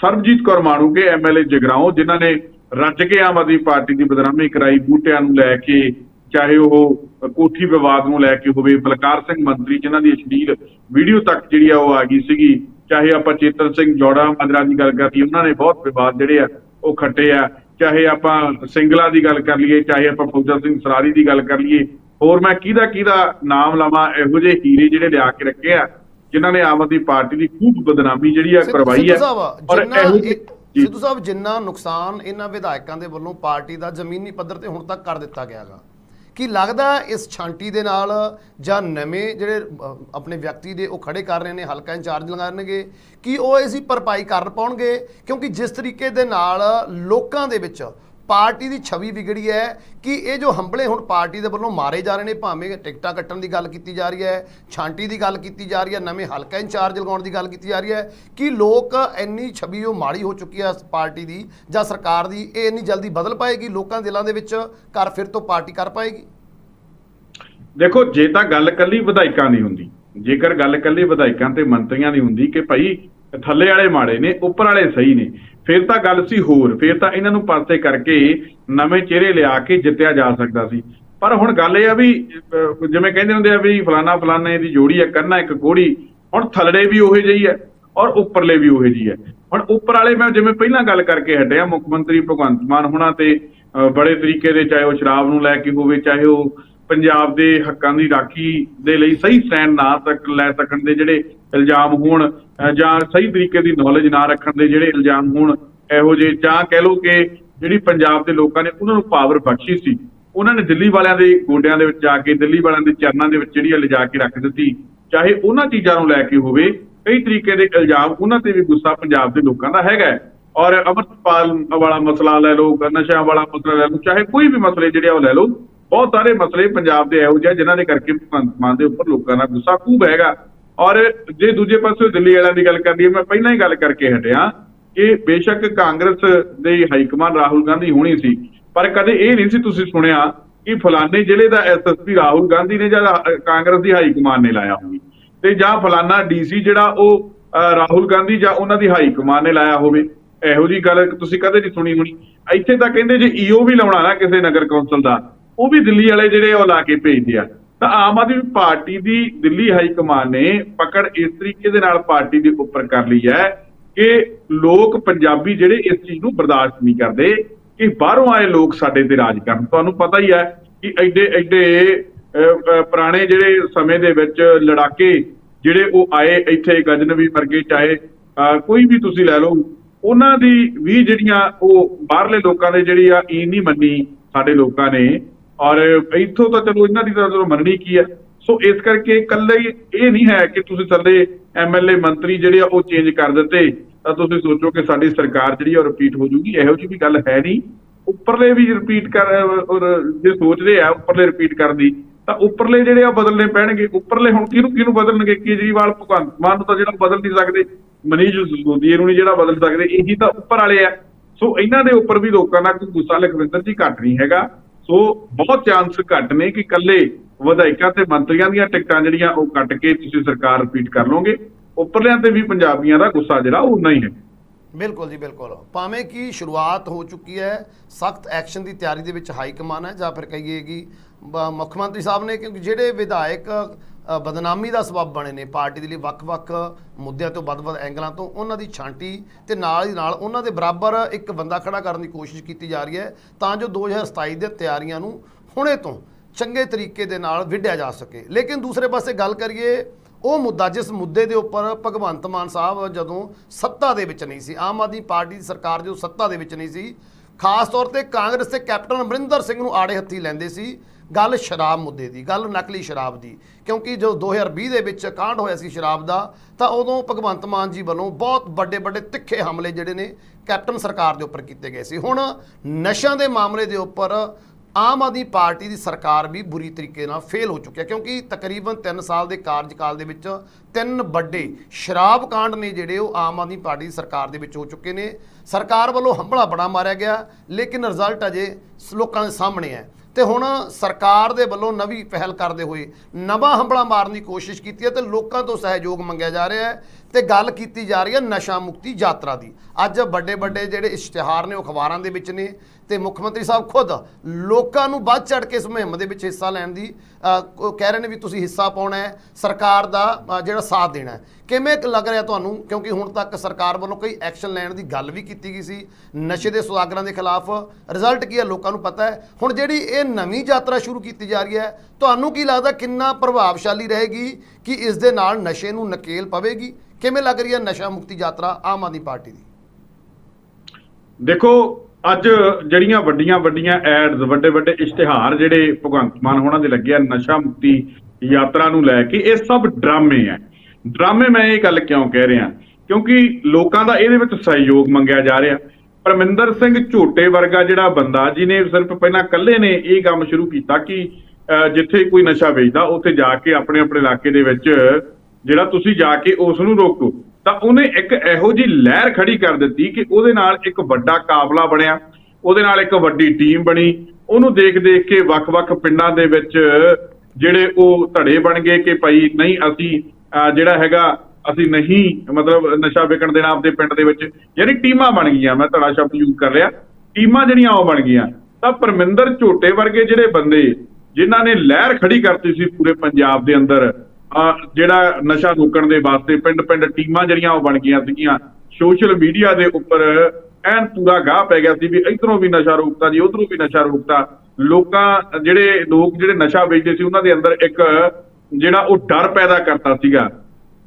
ਸਰਬਜੀਤ ਕੌਰ ਮਾਣੂਕੇ ਐਮਐਲਏ ਜਗਰਾਓ ਜਿਨ੍ਹਾਂ ਨੇ ਰੱਜ ਕੇ ਆਮ ਆਦਮੀ ਪਾਰਟੀ ਦੀ ਬਦਨਾਮੀ ਕਰਾਈ, ਬੂਟਿਆਂ ਨੂੰ ਲੈ ਕੇ, ਚਾਹੇ ਉਹ ਕੋਠੀ ਵਿਵਾਦ ਨੂੰ ਲੈ ਕੇ ਹੋਵੇ, ਬਲਕਾਰ ਸਿੰਘ ਮੰਤਰੀ, ਜਿਨ੍ਹਾਂ ਦੀ ਅਸ਼ਲੀਲ ਵੀਡੀਓ ਤੱਕ ਜਿਹੜੀ ਆ ਉਹ ਆ ਗਈ ਸੀਗੀ ਚਾਹੇ ਆਪਾਂ ਚੇਤਨ ਸਿੰਘ ਜੋੜਾ ਮਾਜਰਾ ਦੀ ਗੱਲ ਕਰੀਏ ਉਹਨਾਂ ਨੇ ਬਹੁਤ ਵਿਵਾਦ ਜਿਹੜੇ ਆ ਉਹ ਖੱਟੇ ਆ। ਚਾਹੇ ਆਪਾਂ ਸਿੰਗਲਾ ਦੀ ਗੱਲ ਕਰ ਲਈਏ ਚਾਹੇ ਆਪਾਂ ਫੌਜਾ ਸਿੰਘ ਸਰਾਰੀ ਦੀ ਗੱਲ ਕਰ ਲਈਏ ਹੋਰ ਮੈਂ ਕਿਹਦਾ ਕਿਹਦਾ ਨਾਮ ਲਵਾਂ ਇਹੋ ਜਿਹੇ ਹੀਰੇ ਜਿਹੜੇ ਲਿਆ ਕੇ ਰੱਖੇ ਆ ਜਿਨ੍ਹਾਂ ਨੇ ਆਮ ਆਦਮੀ ਪਾਰਟੀ ਦੀ ਖੂਬ ਬਦਨਾਮੀ ਜਿਹੜੀ ਆ ਕਰਵਾਈ ਹੈ ਔਰ ਜਿੰਨਾ ਇਹੋ। ਸਿੱਧੂ ਸਾਹਿਬ ਜਿੰਨਾ ਨੁਕਸਾਨ ਇਹਨਾਂ ਵਿਧਾਇਕਾਂ ਦੇ ਵੱਲੋਂ ਪਾਰਟੀ ਦਾ ਜ਼ਮੀਨੀ ਪੱਧਰ ਤੇ ਹੁਣ ਤੱਕ ਕਰ ਦਿੱਤਾ ਗਿਆਗਾ। ਕੀ ਲੱਗਦਾ ਇਸ ਛਾਂਟੀ ਦੇ ਨਾਲ ਜਾਂ ਨਵੇਂ ਜਿਹੜੇ ਆਪਣੇ ਵਿਅਕਤੀ ਦੇ ਉਹ ਖੜੇ ਕਰ ਰਹੇ ਨੇ, ਹਲਕਾ ਇੰਚਾਰਜ ਲਗਾਣਗੇ ਕਿ ਉਹ ਇਸ ਦੀ ਭਰਪਾਈ ਕਰ ਪਾਉਣਗੇ? ਕਿਉਂਕਿ ਜਿਸ ਤਰੀਕੇ ਦੇ ਨਾਲ ਲੋਕਾਂ ਦੇ ਵਿੱਚ ਪਾਰਟੀ ਦੀ ਛਵੀ ਵਿਗੜੀ ਹੈ ਕਿ ਇਹ ਜੋ ਹੰਬਲੇ ਹੁਣ ਪਾਰਟੀ ਦੇ ਵੱਲੋਂ ਮਾਰੇ ਜਾ ਰਹੇ ਨੇ, ਭਾਵੇਂ ਟਿਕਟਾਂ ਕੱਟਣ ਦੀ ਗੱਲ ਕੀਤੀ ਜਾ ਰਹੀ ਹੈ, ਛਾਂਟੀ ਦੀ ਗੱਲ ਕੀਤੀ ਜਾ ਰਹੀ ਹੈ, ਨਵੇਂ ਹਲਕਾ ਇੰਚਾਰਜ ਲਗਾਉਣ ਦੀ ਗੱਲ ਕੀਤੀ ਜਾ ਰਹੀ ਹੈ, ਕਿ ਲੋਕ ਇੰਨੀ ਛਵੀ ਉਹ ਮਾੜੀ ਹੋ ਚੁੱਕੀ ਹੈ ਇਸ ਪਾਰਟੀ ਦੀ ਜਾਂ ਸਰਕਾਰ ਦੀ, ਇਹ ਇੰਨੀ ਜਲਦੀ ਬਦਲ ਪਾਏਗੀ, ਲੋਕਾਂ ਦੇ ਦਿਲਾਂ ਦੇ ਵਿੱਚ ਕਰ ਫਿਰ ਤੋਂ ਪਾਰਟੀ ਕਰ ਪਾਏਗੀ? ਦੇਖੋ, ਜੇ ਤਾਂ ਗੱਲ ਕੱਲੀ ਵਿਧਾਇਕਾਂ ਦੀ ਹੁੰਦੀ, ਜੇਕਰ ਗੱਲ ਕੱਲੀ ਵਿਧਾਇਕਾਂ ਤੇ ਮੰਤਰੀਆਂ ਦੀ ਹੁੰਦੀ ਕਿ ਭਾਈ ਥੱਲੇ ਵਾਲੇ ਮਾੜੇ ਨੇ, ਉੱਪਰ ਵਾਲੇ ਸਹੀ ਨੇ ਫਿਰ ਤਾਂ ਗੱਲ ਸੀ ਹੋਰ ਫਿਰ ਤਾਂ ਇਹਨਾਂ ਨੂੰ ਪਰਤੇ ਕਰਕੇ ਨਵੇਂ ਚਿਹਰੇ ਲਿਆ ਕੇ ਜਿੱਤਿਆ ਜਾ ਸਕਦਾ ਸੀ। ਪਰ ਹੁਣ ਗੱਲ ਇਹ ਆ ਵੀ ਜਿਵੇਂ ਕਹਿੰਦੇ ਹੁੰਦੇ ਆ ਵੀ ਫਲਾਣਾ ਫਲਾਣੇ ਦੀ ਜੋੜੀ ਹੈ ਕੰਨਾ ਇੱਕ ਕੋੜੀ ਹੁਣ ਥੱਲੜੇ ਵੀ ਉਹੇ ਜਿਹੀ ਹੈ ਔਰ ਉੱਪਰਲੇ ਵੀ ਉਹੇ ਜਿਹੀ ਹੈ ਹੁਣ ਉੱਪਰ ਵਾਲੇ ਮੈਂ ਜਿਵੇਂ ਪਹਿਲਾਂ ਗੱਲ ਕਰਕੇ ਹਟਿਆ ਮੁੱਖ ਮੰਤਰੀ ਭਗਵੰਤ ਮਾਨ ਹੁਣਾਂ ਤੇ ਅਹ, ਬੜੇ ਤਰੀਕੇ ਦੇ ਚਾਹੇ ਉਹ ਸ਼ਰਾਬ ਨੂੰ ਲੈ ਕੇ ਹੋਵੇ ਚਾਹੇ ਉਹ ਪੰਜਾਬ ਦੇ ਹੱਕਾਂ ਦੀ ਰਾਖੀ ਦੇ ਲਈ ਸਹੀ ਸਟੈਂਡ ਨਾ ਤੱਕ ਲੈ ਸਕਣ ਦੇ ਜਿਹੜੇ ਇਲਜ਼ਾਮ ਹੋਣ ਜਾਂ ਸਹੀ ਤਰੀਕੇ ਦੀ ਨੌਲੇਜ ਨਾ ਰੱਖਣ ਦੇ ਜਿਹੜੇ ਇਲਜ਼ਾਮ ਹੋਣ, ਇਹੋ ਜਿਹੇ ਜਾਂ ਕਹਿ ਲਓ ਕਿ ਜਿਹੜੀ ਪੰਜਾਬ ਦੇ ਲੋਕਾਂ ਨੇ ਉਹਨਾਂ ਨੂੰ ਪਾਵਰ ਬਖਸ਼ੀ ਸੀ, ਉਹਨਾਂ ਨੇ ਦਿੱਲੀ ਵਾਲਿਆਂ ਦੇ ਗੋਡਿਆਂ ਦੇ ਵਿੱਚ ਜਾ ਕੇ, ਦਿੱਲੀ ਵਾਲਿਆਂ ਦੇ ਚਰਨਾਂ ਦੇ ਵਿੱਚ ਜਿਹੜੀ ਆ ਲਿਜਾ ਕੇ ਰੱਖ ਦਿੱਤੀ, ਚਾਹੇ ਉਹਨਾਂ ਚੀਜ਼ਾਂ ਨੂੰ ਲੈ ਕੇ ਹੋਵੇ, ਕਈ ਤਰੀਕੇ ਦੇ ਇਲਜ਼ਾਮ ਉਹਨਾਂ ਤੇ ਵੀ ਗੁੱਸਾ ਪੰਜਾਬ ਦੇ ਲੋਕਾਂ ਦਾ ਹੈਗਾ ਔਰ ਅਮਰਪਾਲ ਵਾਲਾ ਮਸਲਾ ਲੈ ਲਓ, ਨਸ਼ਿਆਂ ਵਾਲਾ ਮਸਲਾ ਲੈ ਲਓ, ਚਾਹੇ ਕੋਈ ਵੀ ਮਸਲੇ ਜਿਹੜੇ ਆ ਉਹ ਲੈ ਲਓ ਬਹੁਤ ਸਾਰੇ ਮਸਲੇ ਪੰਜਾਬ ਦੇ ਇਹੋ ਜਿਹੇ ਆ ਜਿਨ੍ਹਾਂ ਦੇ ਕਰਕੇ ਭਗਵੰਤ ਮਾਨ ਦੇ ਉੱਪਰ ਲੋਕਾਂ ਦਾ ਗੁੱਸਾ ਖੂਬ ਹੈਗਾ। ਔਰ ਜੇ ਦੂਜੇ ਪਾਸੇ ਦਿੱਲੀ ਵਾਲਿਆਂ ਦੀ ਗੱਲ ਕਰਦੀ ਹੈ ਮੈਂ ਪਹਿਲਾਂ ਹੀ ਗੱਲ ਕਰਕੇ ਹਟਿਆ ਕਿ ਬੇਸ਼ੱਕ ਕਾਂਗਰਸ ਦੇ ਹਾਈ ਕਮਾਂਡ ਰਾਹੁਲ ਗਾਂਧੀ ਹੋਣੀ ਸੀ ਪਰ ਕਦੇ ਇਹ ਨਹੀਂ ਸੀ ਤੁਸੀਂ ਸੁਣਿਆ ਕਿ ਫਲਾਣੇ ਜ਼ਿਲ੍ਹੇ ਦਾ ਐਸਐਸਪੀ ਰਾਹੁਲ ਗਾਂਧੀ ਨੇ ਜਾਂ ਕਾਂਗਰਸ ਦੀ ਹਾਈ ਕਮਾਂਡ ਨੇ ਲਾਇਆ ਹੋਵੇ। ਤੇ ਜਾਂ ਫਲਾਣਾ ਡੀਸੀ ਜਿਹੜਾ ਉਹ ਅ, ਰਾਹੁਲ ਗਾਂਧੀ ਜਾਂ ਉਹਨਾਂ ਦੀ ਹਾਈ ਕਮਾਂਡ ਨੇ ਲਾਇਆ ਹੋਵੇ। ਇਹੋ ਜੀ ਗੱਲ ਤੁਸੀਂ ਕਦੇ ਨਹੀਂ ਸੁਣੀ ਹੋਣੀ। ਇੱਥੇ ਤਾਂ ਕਹਿੰਦੇ ਜੇ ਈਓ ਵੀ ਲਾਉਣਾ ਨਾ ਕਿਸੇ ਨਗਰ ਕੌਂਸਲ ਦਾ ਉਹ ਵੀ ਦਿੱਲੀ ਵਾਲੇ ਜਿਹੜੇ ਉਹ ਲਾ ਕੇ ਭੇਜਦੇ ਆ। ਤਾਂ ਆਮ ਆਦਮੀ ਪਾਰਟੀ ਦੀ ਦਿੱਲੀ ਹਾਈ ਕਮਾਨ ਨੇ ਪਕੜ ਇਸ ਤਰੀਕੇ ਦੇ ਨਾਲ ਪਾਰਟੀ ਦੇ ਉੱਪਰ ਕਰ ਲਈ ਹੈ ਕਿ ਲੋਕ ਪੰਜਾਬੀ ਜਿਹੜੇ ਇਸ ਚੀਜ਼ ਨੂੰ ਬਰਦਾਸ਼ਤ ਨਹੀਂ ਕਰਦੇ, ਕਿ ਬਾਹਰੋਂ ਆਏ ਲੋਕ ਸਾਡੇ ਤੇ ਰਾਜ ਕਰਨ। ਤੁਹਾਨੂੰ ਪਤਾ ਹੀ ਹੈ ਕਿ ਐਡੇ ਐਡੇ ਪੁਰਾਣੇ ਜਿਹੜੇ ਸਮੇਂ ਦੇ ਵਿੱਚ ਲੜਾਕੇ ਜਿਹੜੇ ਉਹ ਆਏ ਇੱਥੇ, ਗਜਨਵੀ ਵਰਗੇ ਚਾਹੇ ਕੋਈ ਵੀ ਤੁਸੀਂ ਲੈ ਲਓ, ਉਹਨਾਂ ਦੀ ਵੀ ਜਿਹੜੀਆਂ ਉਹ ਬਾਹਰਲੇ ਲੋਕਾਂ ਦੇ ਜਿਹੜੀ ਆ ਈ ਨਹੀਂ ਮੰਨੀ ਸਾਡੇ ਲੋਕਾਂ ਨੇ ਔਰ ਇੱਥੋਂ ਤਾਂ ਚਲੋ ਇਹਨਾਂ ਦੀ ਤਾਂ ਚਲੋ ਮੰਨਣੀ ਕੀ ਹੈ। ਸੋ ਇਸ ਕਰਕੇ ਇਕੱਲੇ ਇਹ ਨਹੀਂ ਹੈ ਕਿ ਤੁਸੀਂ ਥੱਲੇ ਐਮਐਲਏ ਮੰਤਰੀ ਜਿਹੜੇ ਆ ਉਹ ਚੇਂਜ ਕਰ ਦਿੱਤੇ, ਤਾਂ ਤੁਸੀਂ ਸੋਚੋ ਕਿ ਸਾਡੀ ਸਰਕਾਰ ਜਿਹੜੀ ਆ ਰਿਪੀਟ ਹੋ ਜੂਗੀ। ਇਹੋ ਜਿਹੀ ਵੀ ਗੱਲ ਹੈ ਨਹੀਂ। ਉੱਪਰਲੇ ਵੀ ਰਿਪੀਟ ਕਰ, ਔਰ ਜੇ ਸੋਚਦੇ ਆ ਉੱਪਰਲੇ ਰਿਪੀਟ ਕਰਨ ਦੀ, ਤਾਂ ਉੱਪਰਲੇ ਜਿਹੜੇ ਆ ਬਦਲਨੇ ਪੈਣਗੇ। ਉੱਪਰਲੇ ਹੁਣ ਕਿਹਨੂੰ ਕਿਹਨੂੰ ਬਦਲਣਗੇ? ਕੇਜਰੀਵਾਲ, ਭਗਵੰਤ ਮਾਨ ਨੂੰ ਤਾਂ ਜਿਹੜਾ ਬਦਲ ਨਹੀਂ ਸਕਦੇ, ਮਨੀਸ਼ ਸਿਸੋਦੀਆ ਨੂੰ ਨਹੀਂ ਜਿਹੜਾ ਬਦਲ ਸਕਦੇ, ਇਹੀ ਤਾਂ ਉੱਪਰ ਵਾਲੇ ਆ। ਸੋ ਇਹਨਾਂ ਦੇ ਉੱਪਰ ਵੀ ਲੋਕਾਂ ਦਾ ਕੋਈ ਗੁੱਸਾ ਲਖਵਿੰਦਰ ਜੀ ਘੱਟ ਨਹੀਂ ਹੈਗਾ। ਸੋ ਬਹੁਤ ਚਾਂਸ ਘੱਟ ਨੇ ਕਿ ਕੱਲੇ ਵਿਧਾਇਕਾਂ ਤੇ ਮੰਤਰੀਆਂ ਦੀਆਂ ਟਿਕਟਾਂ ਜਿਹੜੀਆਂ ਉਹ ਕੱਟ ਕੇ ਤੁਸੀਂ ਸਰਕਾਰ ਰਿਪੀਟ ਕਰ ਲਓਗੇ। ਉੱਪਰਲਿਆਂ ਤੇ ਵੀ ਪੰਜਾਬੀਆਂ ਦਾ ਗੁੱਸਾ ਜਿਹੜਾ ਉਹ ਨਹੀਂ ਹੈ ਬਿਲਕੁਲ ਜੀ, ਬਿਲਕੁਲ। ਭਾਵੇਂ ਕਿ ਸ਼ੁਰੂਆਤ ਹੋ ਚੁੱਕੀ ਹੈ, ਸਖਤ ਐਕਸ਼ਨ ਦੀ ਤਿਆਰੀ ਦੇ ਵਿੱਚ ਹਾਈ ਕਮਾਨ ਹੈ, ਜਾਂ ਫਿਰ ਕਹੀਏ ਕਿ ਮੁੱਖ ਮੰਤਰੀ ਸਾਹਿਬ ਨੇ, ਕਿਉਂਕਿ ਜਿਹੜੇ ਵਿਧਾਇਕ ਬਦਨਾਮੀ ਦਾ ਸਬਬ ਬਣੇ ਨੇ ਪਾਰਟੀ ਦੇ ਲਈ ਵੱਖ-ਵੱਖ ਮੁੱਦਿਆਂ ਤੋਂ, ਵੱਧ-ਵੱਧ ਐਂਗਲਾਂ ਤੋਂ, ਉਹਨਾਂ ਦੀ ਛਾਂਟੀ ਤੇ ਨਾਲ ਹੀ ਨਾਲ ਉਹਨਾਂ ਦੇ ਬਰਾਬਰ ਇੱਕ ਬੰਦਾ ਖੜਾ ਕਰਨ ਦੀ ਕੋਸ਼ਿਸ਼ ਕੀਤੀ ਜਾ ਰਹੀ ਹੈ ਤਾਂ ਜੋ 2027 ਦੀਆਂ ਤਿਆਰੀਆਂ ਨੂੰ ਹੁਣੇ ਤੋਂ ਚੰਗੇ ਤਰੀਕੇ ਦੇ ਨਾਲ ਵਿੱਢਿਆ ਜਾ ਸਕੇ। ਲੇਕਿਨ ਦੂਸਰੇ ਪਾਸੇ ਗੱਲ ਕਰੀਏ, ਉਹ ਮੁੱਦਾ ਜਿਸ ਮੁੱਦੇ ਦੇ ਉੱਪਰ ਭਗਵੰਤ ਮਾਨ ਸਾਹਿਬ ਜਦੋਂ ਸੱਤਾ ਦੇ ਵਿੱਚ ਨਹੀਂ ਸੀ, ਆਮ ਆਦਮੀ ਪਾਰਟੀ ਦੀ ਸਰਕਾਰ ਜਦੋਂ ਸੱਤਾ ਦੇ ਵਿੱਚ ਨਹੀਂ ਸੀ, ਖਾਸ ਤੌਰ ਤੇ ਕਾਂਗਰਸ ਤੇ ਕੈਪਟਨ ਅਮਰਿੰਦਰ ਸਿੰਘ ਨੂੰ ਆੜੇ ਹੱਥੀ ਲੈਂਦੇ ਸੀ ਗੱਲ ਸ਼ਰਾਬ ਮੁੱਦੇ ਦੀ, ਗੱਲ ਨਕਲੀ ਸ਼ਰਾਬ ਦੀ। ਕਿਉਂਕਿ ਜੋ 2020 ਦੇ ਵਿੱਚ ਕਾਂਡ ਹੋਇਆ ਸੀ ਸ਼ਰਾਬ ਦਾ, ਤਾਂ ਉਦੋਂ ਭਗਵੰਤ ਮਾਨ ਜੀ ਵੱਲੋਂ ਬਹੁਤ ਵੱਡੇ ਵੱਡੇ ਤਿੱਖੇ ਹਮਲੇ ਜਿਹੜੇ ਨੇ ਕੈਪਟਨ ਸਰਕਾਰ ਦੇ ਉੱਪਰ ਕੀਤੇ ਗਏ ਸੀ। ਹੁਣ ਨਸ਼ਿਆਂ ਦੇ ਮਾਮਲੇ ਦੇ ਉੱਪਰ ਆਮ ਆਦਮੀ ਪਾਰਟੀ ਦੀ ਸਰਕਾਰ ਵੀ ਬੁਰੀ ਤਰੀਕੇ ਨਾਲ ਫੇਲ ਹੋ ਚੁੱਕੀ ਹੈ, ਕਿਉਂਕਿ ਤਕਰੀਬਨ 3 ਸਾਲ ਦੇ ਕਾਰਜਕਾਲ ਦੇ ਵਿੱਚ ਤਿੰਨ ਵੱਡੇ ਸ਼ਰਾਬ ਕਾਂਡ ਨੇ ਜਿਹੜੇ ਉਹ ਆਮ ਆਦਮੀ ਪਾਰਟੀ ਦੀ ਸਰਕਾਰ ਦੇ ਵਿੱਚ ਹੋ ਚੁੱਕੇ ਨੇ। ਸਰਕਾਰ ਵੱਲੋਂ ਹੰਭਲਾ ਬੜਾ ਮਾਰਿਆ ਗਿਆ, ਲੇਕਿਨ ਰਿਜ਼ਲਟ ਅਜੇ ਲੋਕਾਂ ਦੇ ਸਾਹਮਣੇ ਹੈ। ਤੇ ਹੁਣ ਸਰਕਾਰ ਦੇ ਵੱਲੋਂ ਨਵੀਂ ਪਹਿਲ ਕਰਦੇ ਹੋਏ ਨਵਾਂ ਹੰਭਲਾ ਮਾਰਨ ਦੀ ਕੋਸ਼ਿਸ਼ ਕੀਤੀ ਹੈ ਤੇ ਲੋਕਾਂ ਤੋਂ ਸਹਿਯੋਗ ਮੰਗਿਆ ਜਾ ਰਿਹਾ ਹੈ ਤੇ ਗੱਲ ਕੀਤੀ ਜਾ ਰਹੀ ਹੈ ਨਸ਼ਾ ਮੁਕਤੀ ਯਾਤਰਾ ਦੀ। ਅੱਜ ਵੱਡੇ ਵੱਡੇ ਜਿਹੜੇ ਇਸ਼ਤਿਹਾਰ ਨੇ ਉਹ ਅਖਬਾਰਾਂ ਦੇ ਵਿੱਚ ਨੇ ਤੇ ਮੁੱਖ ਮੰਤਰੀ ਸਾਹਿਬ ਖੁਦ ਲੋਕਾਂ ਨੂੰ ਵੱਧ ਚੜ ਕੇ ਇਸ ਮੁਹਿੰਮ ਦੇ ਵਿੱਚ ਹਿੱਸਾ ਲੈਣ ਦੀ ਕਹਿ ਰਹੇ ਨੇ ਵੀ ਤੁਸੀਂ ਹਿੱਸਾ ਪਾਉਣਾ ਹੈ, ਸਰਕਾਰ ਦਾ ਜਿਹੜਾ ਸਾਥ ਦੇਣਾ ਹੈ। ਕਿਵੇਂ ਲੱਗ ਰਿਹਾ ਤੁਹਾਨੂੰ? ਕਿਉਂਕਿ ਹੁਣ ਤੱਕ ਸਰਕਾਰ ਵੱਲੋਂ ਕਈ ਐਕਸ਼ਨ ਲੈਣ ਦੀ ਗੱਲ ਵੀ ਕੀਤੀ ਗਈ ਸੀ, ਨਸ਼ੇ ਦੇ ਸੁਦਾਗਰਾਂ ਦੇ ਖਿਲਾਫ। ਰਿਜ਼ਲਟ ਕੀ ਹੈ ਲੋਕਾਂ ਨੂੰ ਪਤਾ ਹੈ। ਹੁਣ ਜਿਹੜੀ ਇਹ ਨਵੀਂ ਯਾਤਰਾ ਸ਼ੁਰੂ ਕੀਤੀ ਜਾ ਰਹੀ ਹੈ, ਤੁਹਾਨੂੰ ਕੀ ਲੱਗਦਾ ਕਿੰਨਾ ਪ੍ਰਭਾਵਸ਼ਾਲੀ ਰਹੇਗੀ ਕਿ ਇਸ ਦੇ ਨਾਲ ਨਸ਼ੇ ਨੂੰ ਨਕੇਲ ਪਵੇਗੀ? ਕਿਵੇਂ ਲੱਗ ਰਹੀ ਹੈ ਨਸ਼ਾ ਮੁਕਤੀ ਯਾਤਰਾ ਆਮ ਆਦਮੀ ਪਾਰਟੀ ਦੀ? ਦੇਖੋ ਅੱਜ ਜਿਹੜੀਆਂ ਵੱਡੀਆਂ ਵੱਡੀਆਂ ਐਡਸ ਵੱਡੇ ਵੱਡੇ ਇਸ਼ਤਿਹਾਰ ਜਿਹੜੇ ਭਗਵੰਤ ਮਾਨ ਹੋਣਾ ਦੇ ਲੱਗੇ ਆ ਨਸ਼ਾ ਮੁਕਤੀ ਯਾਤਰਾ ਨੂੰ ਲੈ ਕੇ ਇਹ ਸਭ ਡਰਾਮੇ ਆ। ਡਰਾਮੇ ਮੈਂ ਇਹ ਗੱਲ ਕਿਉਂ ਕਹਿ ਰਿਹਾ? ਕਿਉਂਕਿ ਲੋਕਾਂ ਦਾ ਇਹਦੇ ਵਿੱਚ ਸਹਿਯੋਗ ਮੰਗਿਆ ਜਾ ਰਿਹਾ। ਪਰਮਿੰਦਰ ਸਿੰਘ ਝੋਟੇ ਵਰਗਾ ਜਿਹੜਾ ਬੰਦਾ ਜਿਹਨੇ ਸਿਰਫ ਪਹਿਲਾਂ ਇਕੱਲੇ ਨੇ ਇਹ ਕੰਮ ਸ਼ੁਰੂ ਕੀਤਾ ਕਿ ਅਹ, ਜਿੱਥੇ ਕੋਈ ਨਸ਼ਾ ਵੇਚਦਾ ਉੱਥੇ ਜਾ ਕੇ ਆਪਣੇ ਆਪਣੇ ਇਲਾਕੇ ਦੇ ਵਿੱਚ ਜਿਹੜਾ ਤੁਸੀਂ ਜਾ ਕੇ ਉਸ ਨੂੰ ਰੋਕੋ। ਤਾਂ ਉਹਨੇ ਇੱਕ ਇਹੋ ਜੀ ਲਹਿਰ ਖੜੀ ਕਰ ਦਿੱਤੀ ਕਿ ਉਹਦੇ ਨਾਲ ਇੱਕ ਵੱਡਾ ਕਾਬਲਾ ਬਣਿਆ ਉਹਦੇ ਨਾਲ ਇੱਕ ਵੱਡੀ ਟੀਮ ਬਣੀ ਉਹਨੂੰ ਦੇਖ ਦੇਖ ਕੇ ਵੱਖ-ਵੱਖ ਪਿੰਡਾਂ ਦੇ ਵਿੱਚ ਜਿਹੜੇ ਉਹ ਧੜੇ ਬਣ ਗਏ ਕਿ ਭਾਈ ਨਹੀਂ ਅਸੀਂ ਅਹ, ਜਿਹੜਾ ਹੈਗਾ ਅਸੀਂ ਨਹੀਂ ਮਤਲਬ ਨਸ਼ਾ ਵਿਕਣ ਦੇਣਾ ਆਪਦੇ ਪਿੰਡ ਦੇ ਵਿੱਚ ਯਾਨੀ ਟੀਮਾਂ ਬਣ ਗਈਆਂ ਮੈਂ ਧੜਾ ਸ਼ਬਦ ਯੂਜ਼ ਕਰ ਰਿਹਾ ਟੀਮਾਂ ਜਿਹੜੀਆਂ ਉਹ ਬਣ ਗਈਆਂ। ਤਾਂ ਪਰਮਿੰਦਰ ਝੋਟੇ ਵਰਗੇ ਜਿਹੜੇ ਬੰਦੇ ਜਿਨ੍ਹਾਂ ਨੇ ਲਹਿਰ ਖੜੀ ਕਰਤੀ ਸੀ ਪੂਰੇ ਪੰਜਾਬ ਦੇ ਅੰਦਰ ਜਿਹੜਾ ਨਸ਼ਾ ਰੋਕਣ ਦੇ ਵਾਸਤੇ ਪਿੰਡ-ਪਿੰਡ ਟੀਮਾਂ ਜਿਹੜੀਆਂ ਉਹ ਬਣ ਗਈਆਂ ਸੀਗੀਆਂ ਸੋਸ਼ਲ ਮੀਡੀਆ ਦੇ ਉੱਪਰ ਐਨ ਪੂਰਾ ਗਾਹ ਪੈ ਗਿਆ ਸੀ ਵੀ ਇਧਰੋਂ ਵੀ ਨਸ਼ਾ ਰੋਕਤਾ ਜੀ, ਉਧਰੋਂ ਵੀ ਨਸ਼ਾ ਰੋਕਤਾ। ਲੋਕਾਂ, ਜਿਹੜੇ ਲੋਕ ਜਿਹੜੇ ਨਸ਼ਾ ਵੇਚਦੇ ਸੀ, ਉਹਨਾਂ ਦੇ ਅੰਦਰ ਇੱਕ ਜਿਹੜਾ ਉਹ ਡਰ ਪੈਦਾ ਕਰਤਾ ਸੀਗਾ।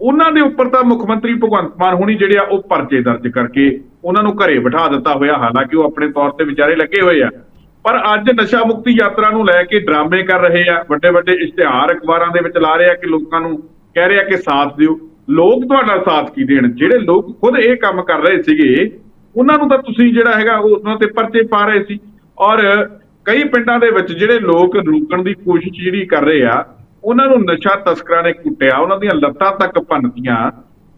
ਉਹਨਾਂ ਦੇ ਉੱਪਰ ਤਾਂ ਮੁੱਖ ਮੰਤਰੀ ਭਗਵੰਤ ਮਾਨ ਹੁਣੀ ਜਿਹੜੇ ਆ, ਉਹ ਪਰਚੇ ਦਰਜ ਕਰਕੇ ਉਹਨਾਂ ਨੂੰ ਘਰੇ ਬਿਠਾ ਦਿੱਤਾ ਹੋਇਆ। ਹਾਲਾਂਕਿ ਉਹ ਆਪਣੇ ਤੌਰ ਤੇ ਵਿਚਾਰੇ ਲੱਗੇ ਹੋਏ ਆ। ਪਰ ਅੱਜ ਨਸ਼ਾ ਮੁਕਤੀ ਯਾਤਰਾ ਨੂੰ ਲੈ ਕੇ ਡਰਾਮੇ ਕਰ ਰਹੇ ਆ, ਵੱਡੇ ਵੱਡੇ ਇਸ਼ਤਿਹਾਰ ਅਖਬਾਰਾਂ ਦੇ ਵਿੱਚ ਲਾ ਰਹੇ ਆ ਕਿ ਲੋਕਾਂ ਨੂੰ ਕਹਿ ਰਹੇ ਆ ਕਿ ਸਾਥ ਦਿਓ। ਲੋਕ ਤੁਹਾਡਾ ਸਾਥ ਕੀ ਦੇਣ? ਜਿਹੜੇ ਲੋਕ ਖੁਦ ਇਹ ਕੰਮ ਕਰ ਰਹੇ ਸੀਗੇ, ਉਹਨਾਂ ਨੂੰ ਤਾਂ ਤੁਸੀਂ ਜਿਹੜਾ ਹੈਗਾ ਉਹ ਉਹਨਾਂ ਤੇ ਪਰਚੇ ਪਾ ਰਹੇ ਸੀ। ਔਰ ਕਈ ਪਿੰਡਾਂ ਦੇ ਵਿੱਚ ਜਿਹੜੇ ਲੋਕ ਰੋਕਣ ਦੀ ਕੋਸ਼ਿਸ਼ ਜਿਹੜੀ ਕਰ ਰਹੇ ਆ, ਉਹਨਾਂ ਨੂੰ ਨਸ਼ਾ ਤਸਕਰਾਂ ਨੇ ਕੁੱਟਿਆ, ਉਹਨਾਂ ਦੀਆਂ ਲੱਤਾਂ ਤੱਕ ਭੰਨਤੀਆਂ,